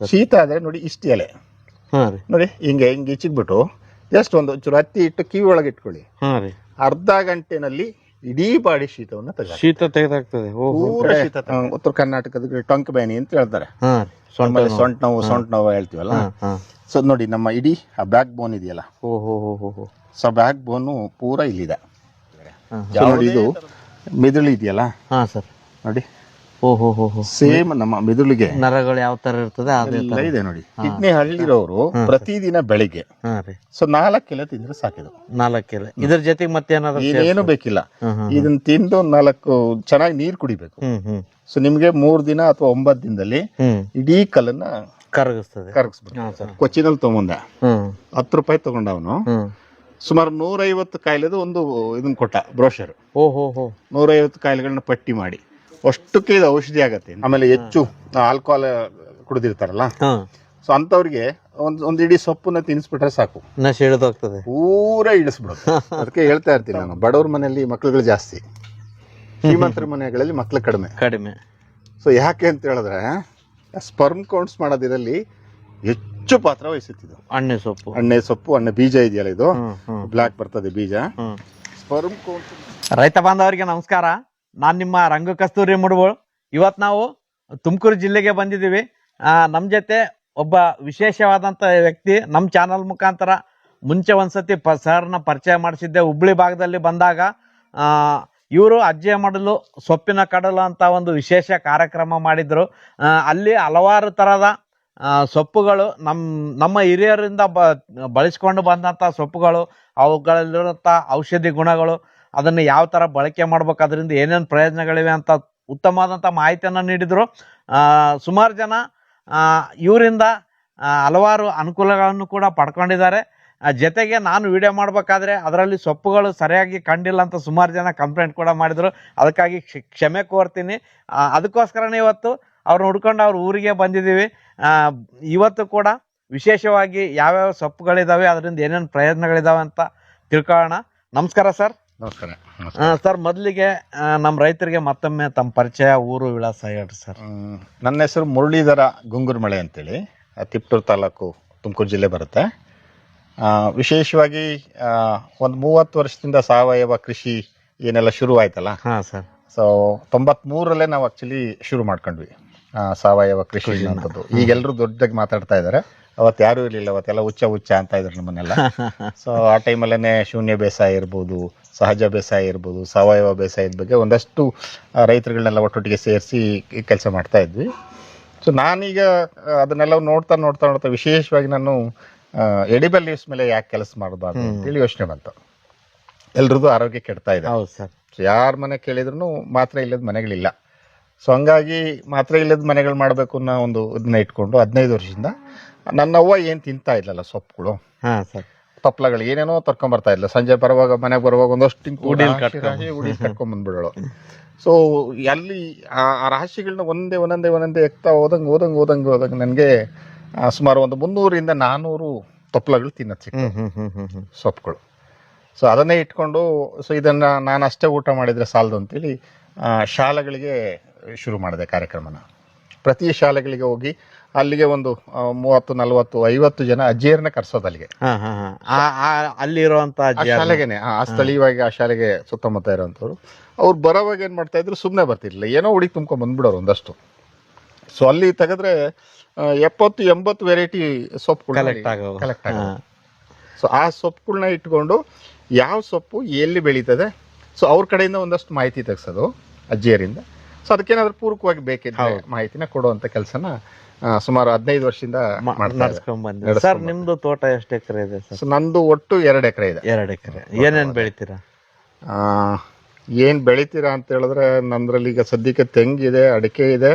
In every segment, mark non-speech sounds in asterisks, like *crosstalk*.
ಶೀತ ಆದ್ರೆ ನೋಡಿ ಇಷ್ಟು ಎಲೆ. ಹಾ ರೀ. ನೋಡಿ ಹಿಂಗೆ ಹಿಂಗೆ ಇಚ್ಚಿಗ್ಬಿಟ್ಟು ಜಸ್ಟ್ ಒಂದು ಚೂರು ಹತ್ತಿ ಇಟ್ಟು ಕಿವಿ ಒಳಗೆ ಇಟ್ಕೊಳ್ಳಿ. ಹಾ ರೀ. ಅರ್ಧ ಗಂಟೆನಲ್ಲಿ ಇಡೀ ಬಾಡಿ ಶೀತವನ್ನ ಶೀತ ತೆಗೆದಾಗ್ತದೆ ಓಹೋ ಪೂರ ಶೀತ ತ- ಉತ್ತರ ಕರ್ನಾಟಕದ ಟೊಂಕ್ ಬೇನಿ ಅಂತ ಹೇಳ್ತಾರೆ. ಹಾ ರೀ. ಸೊಂಟ ನೋವು. ಸೊಂಟ ನೋವು ಹೇಳ್ತೀವಲ್ಲ? ಹಾ ಹಾ. ಸೊ ನೋಡಿ ನಮ್ಮ ಇಡೀ ಆ ಬ್ಯಾಕ್ ಬೋನ್ ಇದೆಯಲ್ಲ? ಓಹೋ ಹೋ ಹೋ ಹೋ ಸೊ ಬ್ಯಾಕ್ ಬೋನು ಪೂರ ಇಲ್ಲಿದೆ. ಹಾ. ಸೊ ನೋಡಿ ಇದು ಮಿದುಳು ಇದೆಯಲ್ಲ? ಹಾ ಸರ್. ನೋಡಿ ಸೇಮ್ ನಮ್ಮ ಮಿದುಳಿಗೆ ನರಗಳು ಯಾವ ತರ ಇರ್ತದೆ ಅದೇ ಎಲ್ಲ ಇದೆ ನೋಡಿ. ಕಿಡ್ನಿ ಹಳ್ಳಿರೋರು ಪ್ರತಿದಿನ ಬೆಳಿಗ್ಗೆ ಹಾ ರೀ. ಸೊ ನಾಲ್ಕು ಎಲೆ ತಿಂದ್ರೆ ಸಾಕಿದು ಕಿಲೋ ಇದ್ರ ಜೊತೆಗೆ ಮತ್ತೇನಾದ್ರು ಏನೇನು ಬೇಕಿಲ್ಲ. ಇದನ್ನ ತಿಂದು ನಾಲ್ಕು ಚೆನ್ನಾಗಿ ನೀರು ಕುಡಿಬೇಕು. ಹ್ಮ್ ಹ್ಮ್. ಸೊ ನಿಮ್ಗೆ ಮೂರ್ ದಿನ ಅಥವಾ ಒಂಬತ್ತು ದಿನದಲ್ಲಿ ಹ್ಮ್. ಇಡೀ ಕಲ್ಲನ್ನ ಕರಗಿಸ್ತದೆ. ಕರಗಿಸ್ಬೇಕು ಹಾ ಕೊಚ್ಚಿನಲ್ಲಿ ತಗೊಂಡ. ಹ್ಮ್. ಹತ್ತು ರೂಪಾಯಿ ತಗೊಂಡ ಅವನು. ಹ್ಮ್. ಸುಮಾರು ನೂರೈವತ್ತು ಕಾಯಿಲೆದು ಒಂದು ಇದನ್ನ ಕೊಟ್ಟ ಬ್ರೋಷರ್ ಓ ಹೋ ಹೋ. ನೂರೈವತ್ತು ಕಾಯಿಲೆಗಳನ್ನ ಪಟ್ಟಿ ಮಾಡಿ. ಅಷ್ಟಕ್ಕೆ ಇದು ಔಷಧಿ ಆಗತ್ತೆ ಆಮೇಲೆ ಹೆಚ್ಚು ಆಲ್ಕೋಹಾಲ್ ಕುಡಿದಿರ್ತಾರಲ್ಲ? ಹಾ. ಸೊ ಅಂತವ್ರಿಗೆ ಒಂದ್ ಒಂದ್ ಇಡೀ ಸೊಪ್ಪನ್ನ ತಿನ್ಸ್ಬಿಟ್ರೆ ಸಾಕು. ನಶೆ ಹಿಡಿದೋಗ್ತದೆ ಪೂರ ಇಳಿಸ್ಬಿಡೋದು *laughs* ಅದಕ್ಕೆ ಹೇಳ್ತಾ ಇರ್ತೀನಿ ನಾನು ಬಡವ್ರ ಮನೆಯಲ್ಲಿ ಮಕ್ಳುಗಳು ಜಾಸ್ತಿ. ಶ್ರೀಮಂತರ *laughs* ಮನೆಗಳಲ್ಲಿ ಮಕ್ಳು ಕಡಿಮೆ. ಕಡಿಮೆ. ಸೊ ಯಾಕೆ ಅಂತ ಹೇಳಿದ್ರೆ ಸ್ಪರ್ಮ್ ಕೌಂಟ್ಸ್ ಮಾಡೋದಿರಲ್ಲಿ ಹೆಚ್ಚು ಪಾತ್ರ ವಹಿಸುತ್ತಿದ್ದು. ಅಣ್ಣೆ ಸೊಪ್ಪು. ಅಣ್ಣೆ ಸೊಪ್ಪು ಅಣ್ಣೆ ಬೀಜ ಇದೆಯಲ್ಲ ಇದು? ಬ್ಲಾಕ್ ಬರ್ತದೆ ಬೀಜ. ಸ್ಪರ್ಮ್ ಕೌಂಟ್ ರೈತ ಬಾಂಧವರಿಗೆ ನಮಸ್ಕಾರ. ನಾನು ನಿಮ್ಮ ರಂಗ ಕಸ್ತೂರಿ ಮುಡುಗೋಳು ಇವತ್ತು ನಾವು ತುಮಕೂರು ಜಿಲ್ಲೆಗೆ ಬಂದಿದ್ದೀವಿ. ನಮ್ಮ ಜೊತೆ ಒಬ್ಬ ವಿಶೇಷವಾದಂಥ ವ್ಯಕ್ತಿ ನಮ್ಮ ಚಾನಲ್ ಮುಖಾಂತರ ಮುಂಚೆ ಒಂದ್ಸತಿ ಪ, ಸರ್ನ ಪರಿಚಯ ಮಾಡಿಸಿದ್ದೆ. ಹುಬ್ಳಿ ಭಾಗದಲ್ಲಿ ಬಂದಾಗ ಇವರು ಅಜ್ಜೆ ಮಾಡಲು, ಸೊಪ್ಪಿನ ಕಡಲು ಅಂತ ಒಂದು ವಿಶೇಷ ಕಾರ್ಯಕ್ರಮ ಮಾಡಿದ್ರು. ಅಲ್ಲಿ ಹಲವಾರು ಥರದ ಸೊಪ್ಪುಗಳು ನಮ್ಮ ನಮ್ಮ ಹಿರಿಯರಿಂದ ಬ, ಬಳಸ್ಕೊಂಡು ಬಂದಂಥ ಸೊಪ್ಪುಗಳು ಅವುಗಳಲ್ಲಿರುವಂಥ ಔಷಧಿ ಗುಣಗಳು ಅದನ್ನು ಯಾವ ಥರ ಬಳಕೆ ಮಾಡ್ಬೇಕು ಅದರಿಂದ ಏನೇನು ಪ್ರಯೋಜನಗಳಿವೆ ಅಂತ ಉತ್ತಮವಾದಂಥ ಮಾಹಿತಿಯನ್ನು ನೀಡಿದರು. ಸುಮಾರು ಜನ ಇವರಿಂದ ಹಲವಾರು ಅನುಕೂಲಗಳನ್ನು ಕೂಡ ಪಡ್ಕೊಂಡಿದ್ದಾರೆ. ಜೊತೆಗೆ ನಾನು ವಿಡಿಯೋ ಮಾಡಬೇಕಾದ್ರೆ ಅದರಲ್ಲಿ ಸೊಪ್ಪುಗಳು ಸರಿಯಾಗಿ ಕಂಡಿಲ್ಲ ಅಂತ ಸುಮಾರು ಜನ ಕಂಪ್ಲೇಂಟ್ ಕೂಡ ಮಾಡಿದರು. ಅದಕ್ಕಾಗಿ ಕ್ಷ- ಕ್ಷಮೆ ಕೋರ್ತೀನಿ. ಅದಕ್ಕೋಸ್ಕರನೇ ಇವತ್ತು ಅವ್ರನ್ನ ಹುಡ್ಕೊಂಡು ಅವ್ರ ಊರಿಗೆ ಬಂದಿದ್ದೀವಿ. ಇವತ್ತು ಕೂಡ ವಿಶೇಷವಾಗಿ ಯಾವ್ಯಾವ ಸೊಪ್ಪುಗಳಿದಾವೆ, ಅದರಿಂದ ಏನೇನು ಪ್ರಯೋಜನಗಳಿದ್ದಾವೆ ಅಂತ ತಿಳ್ಕೊಳ್ಳೋಣ. ನಮಸ್ಕಾರ ಸರ್. ನಮಸ್ಕಾರ ಆ, ಸರ್ ಮೊದಲಿಗೆ ನಮ್ಮ ರೈತರಿಗೆ ಮತ್ತೊಮ್ಮೆ ತಮ್ಮ ಪರಿಚಯ ಊರು ವಿಳಾಸ ಹೇಳ್ರಿ ಸರ್. ಹ್ಮ್, ನನ್ನ ಹೆಸರು ಮುರಳೀಧರ ಗುಂಗುರ್ಮಳೆ ಅಂತೇಳಿ. ಆ, ತಿಪ್ಟೂರು ತಾಲೂಕು ತುಮಕೂರು ಜಿಲ್ಲೆ ಬರುತ್ತೆ. ಆ, ವಿಶೇಷವಾಗಿ ಒಂದು ಮೂವತ್ತು ವರ್ಷದಿಂದ ಸಾವಯವ ಕೃಷಿ ಏನೆಲ್ಲ ಶುರು ಆಯ್ತಲ್ಲ? ಹಾಂ ಸರ್. ಸೊ ತೊಂಬತ್ಮೂರಲ್ಲೇ ನಾವು ಆ್ಯಕ್ಚುಲಿ ಶುರು ಮಾಡ್ಕೊಂಡ್ವಿ ಆ, ಸಾವಯವ ಕೃಷಿ ಅನ್ನೋಂಥದ್ದು ಈಗ ಎಲ್ಲರೂ ದೊಡ್ಡದಾಗಿ ಮಾತಾಡ್ತಾ ಇದ್ದಾರೆ ಅವತ್ತು ಯಾರೂ ಇರಲಿಲ್ಲ ಅವತ್ತೆಲ್ಲ ಹುಚ್ಚ ಹುಚ್ಚ ಅಂತ ಇದ್ರು ನಮ್ಮನ್ನೆಲ್ಲ. *laughs* ಸೊ ಆ ಟೈಮಲ್ಲೇ ಶೂನ್ಯ ಬೇಸಾಯ ಇರ್ಬೋದು ಸಹಜ ಬೇಸಾಯ ಇರ್ಬೋದು ಸಾವಯವ ಬೇಸಾಯದ ಬಗ್ಗೆ ಒಂದಷ್ಟು ರೈತರುಗಳನ್ನೆಲ್ಲ ಒಟ್ಟೊಟ್ಟಿಗೆ ಸೇರಿಸಿ ಕೆಲಸ ಮಾಡ್ತಾ ಇದ್ವಿ. ಸೊ ನಾನೀಗ ಅದನ್ನೆಲ್ಲ ನೋಡ್ತಾ ನೋಡ್ತಾ ನೋಡ್ತಾ ವಿಶೇಷವಾಗಿ ನಾನು ಎಡಿಬಲ್ ಲೀವ್ಸ್ ಮೇಲೆ ಯಾಕೆ ಕೆಲಸ ಮಾಡಬಾರ್ದು ಅಂತೇಳಿ ಯೋಚನೆ ಬಂತು. ಎಲ್ರದ್ದು ಆರೋಗ್ಯ ಕೆಡ್ತಾ ಇದೆ. ಹೌದು ಸರ್. ಯಾರ ಮನೆ ಕೇಳಿದ್ರು ಮಾತ್ರೆ ಇಲ್ಲದ ಮನೆಗಳಿಲ್ಲ. ಸೊ ಹಂಗಾಗಿ ಮಾತ್ರೆ ಇಲ್ಲದ ಮನೆಗಳು ಮಾಡಬೇಕು ಅನ್ನೋ ಒಂದು ಇದನ್ನ ಇಟ್ಕೊಂಡು ಹದಿನೈದು ವರ್ಷದಿಂದ ನನ್ನ ಅವ್ವ ಏನು ತಿಂತಾ ಇಲ್ಲಲ್ಲ ಸೊಪ್ಪುಗಳು. ಹಾ ಸರ್. ತಪ್ಪಲಗಳು ಏನೇನೋ ತರ್ಕೊಂಬರ್ತಾ ಇದ್ಲ. ಸಂಜೆ ಬರುವಾಗ ಮನೆಗೆ ಬರುವಾಗ ಒಂದಷ್ಟು ಉಡಿಲ್ ರಾಶಿ ಕಟ್ಕೊಂಡ್- ರಾಶಿ ಉಡಿಲ್ ಕಟ್ಕೊಂಡ್ ಬಂದ್ಬಿಡೋಳು. ಸೊ ಅಲ್ಲಿ ಆ ಆ ರಾಶಿಗಳನ್ನ ಒಂದೇ ಒಂದೊಂದೇ ಒಂದೊಂದೇ ಎಕ್ತಾ ಹೋದಂಗೆ ಹೋದಂಗೆ ಹೋದಂಗೆ ಹೋದಂಗೆ ನನಗೆ ಸುಮಾರು ಒಂದು ಮುನ್ನೂರಿಂದ ನಾನ್ನೂರು ತಪ್ಪಲಗಳು ತಿನ್ನತ್ತೆ ಹ್ಮ್ ಹ್ಮ್ ಹ್ಮ್ ಹ್ಮ್ ಹ್ಮ್. ಸೊಪ್ಪುಗಳು. ಸೊ ಅದನ್ನೇ ಇಟ್ಕೊಂಡು ಸೊ ಇದನ್ನ ನಾನು ಅಷ್ಟೇ ಊಟ ಮಾಡಿದ್ರೆ ಸಾಲದು ಅಂತೇಳಿ ಆ, ಶಾಲೆಗಳಿಗೆ ಶುರು ಮಾಡಿದೆ ಕಾರ್ಯಕ್ರಮನ. ಪ್ರತಿ ಶಾಲೆಗಳಿಗೆ ಹೋಗಿ ಅಲ್ಲಿಗೆ ಒಂದು ಮೂವತ್ತು ನಲವತ್ತು ಐವತ್ತು ಜನ ಅಜ್ಜಿಯರನ್ನ ಕರ್ಸೋದು ಅಲ್ಲಿಗೆ. ಅಲ್ಲಿರುವಂತ ಶಾಲೆಗೆನೆ ಆ ಸ್ಥಳೀಯವಾಗಿ ಆ ಶಾಲೆಗೆ ಸುತ್ತಮುತ್ತ ಇರೋಂಥವ್ರು ಅವ್ರು ಬರೋವಾಗ ಏನ್ ಮಾಡ್ತಾ ಇದ್ರು ಸುಮ್ಮನೆ ಬರ್ತಿರ್ಲಿಲ್ಲ. ಏನೋ ಹುಡುಗಿ ತುಂಬ್ಕೊಂಡ್ ಬಂದ್ಬಿಡೋರು ಒಂದಷ್ಟು. ಸೊ ಅಲ್ಲಿ ತೆಗೆದ್ರೆ ಎಪ್ಪತ್ತು ಎಂಬತ್ತು ವೆರೈಟಿ ಸೊಪ್ಪು ಕಲೆಕ್ಟ್ ಕಲೆಕ್ಟ್ ಸೊ ಆ ಸೊಪ್ಪುಗಳನ್ನ ಇಟ್ಕೊಂಡು ಯಾವ ಸೊಪ್ಪು ಎಲ್ಲಿ ಬೆಳೀತದೆ ಸೊ ಅವ್ರ ಕಡೆಯಿಂದ ಒಂದಷ್ಟು ಮಾಹಿತಿ ತೆಗ್ಸೋದು ಅಜ್ಜಿಯರಿಂದ. ಸೊ ಅದಕ್ಕೇನಾದ್ರೂ ಪೂರಕವಾಗಿ ಬೇಕಿದ್ರೆ ಮಾಹಿತಿನ ಕೊಡುವಂತ ಕೆಲಸನ ಸುಮಾರು ಹದಿನೈದು ವರ್ಷದಿಂದ ನಡೆಸ್ಕೊಂಡ್. ಸರ್ ನಿಮ್ದು ತೋಟ ಎಷ್ಟು ಎಕರೆ ಇದೆ ಸರ್? ನಂದು ಒಟ್ಟು ಎರಡು ಎಕರೆ ಇದೆ. ಎರಡು ಎಕರೆ. ಏನೇನ್ ಬೆಳಿತೀರಾ? ಆ, ಏನ್ ಬೆಳಿತೀರಾ ಅಂತ ಹೇಳಿದ್ರೆ ನಂದ್ರಲ್ಲಿ ಈಗ ಸದ್ಯಕ್ಕೆ ತೆಂಗಿದೆ ಅಡಿಕೆ ಇದೆ.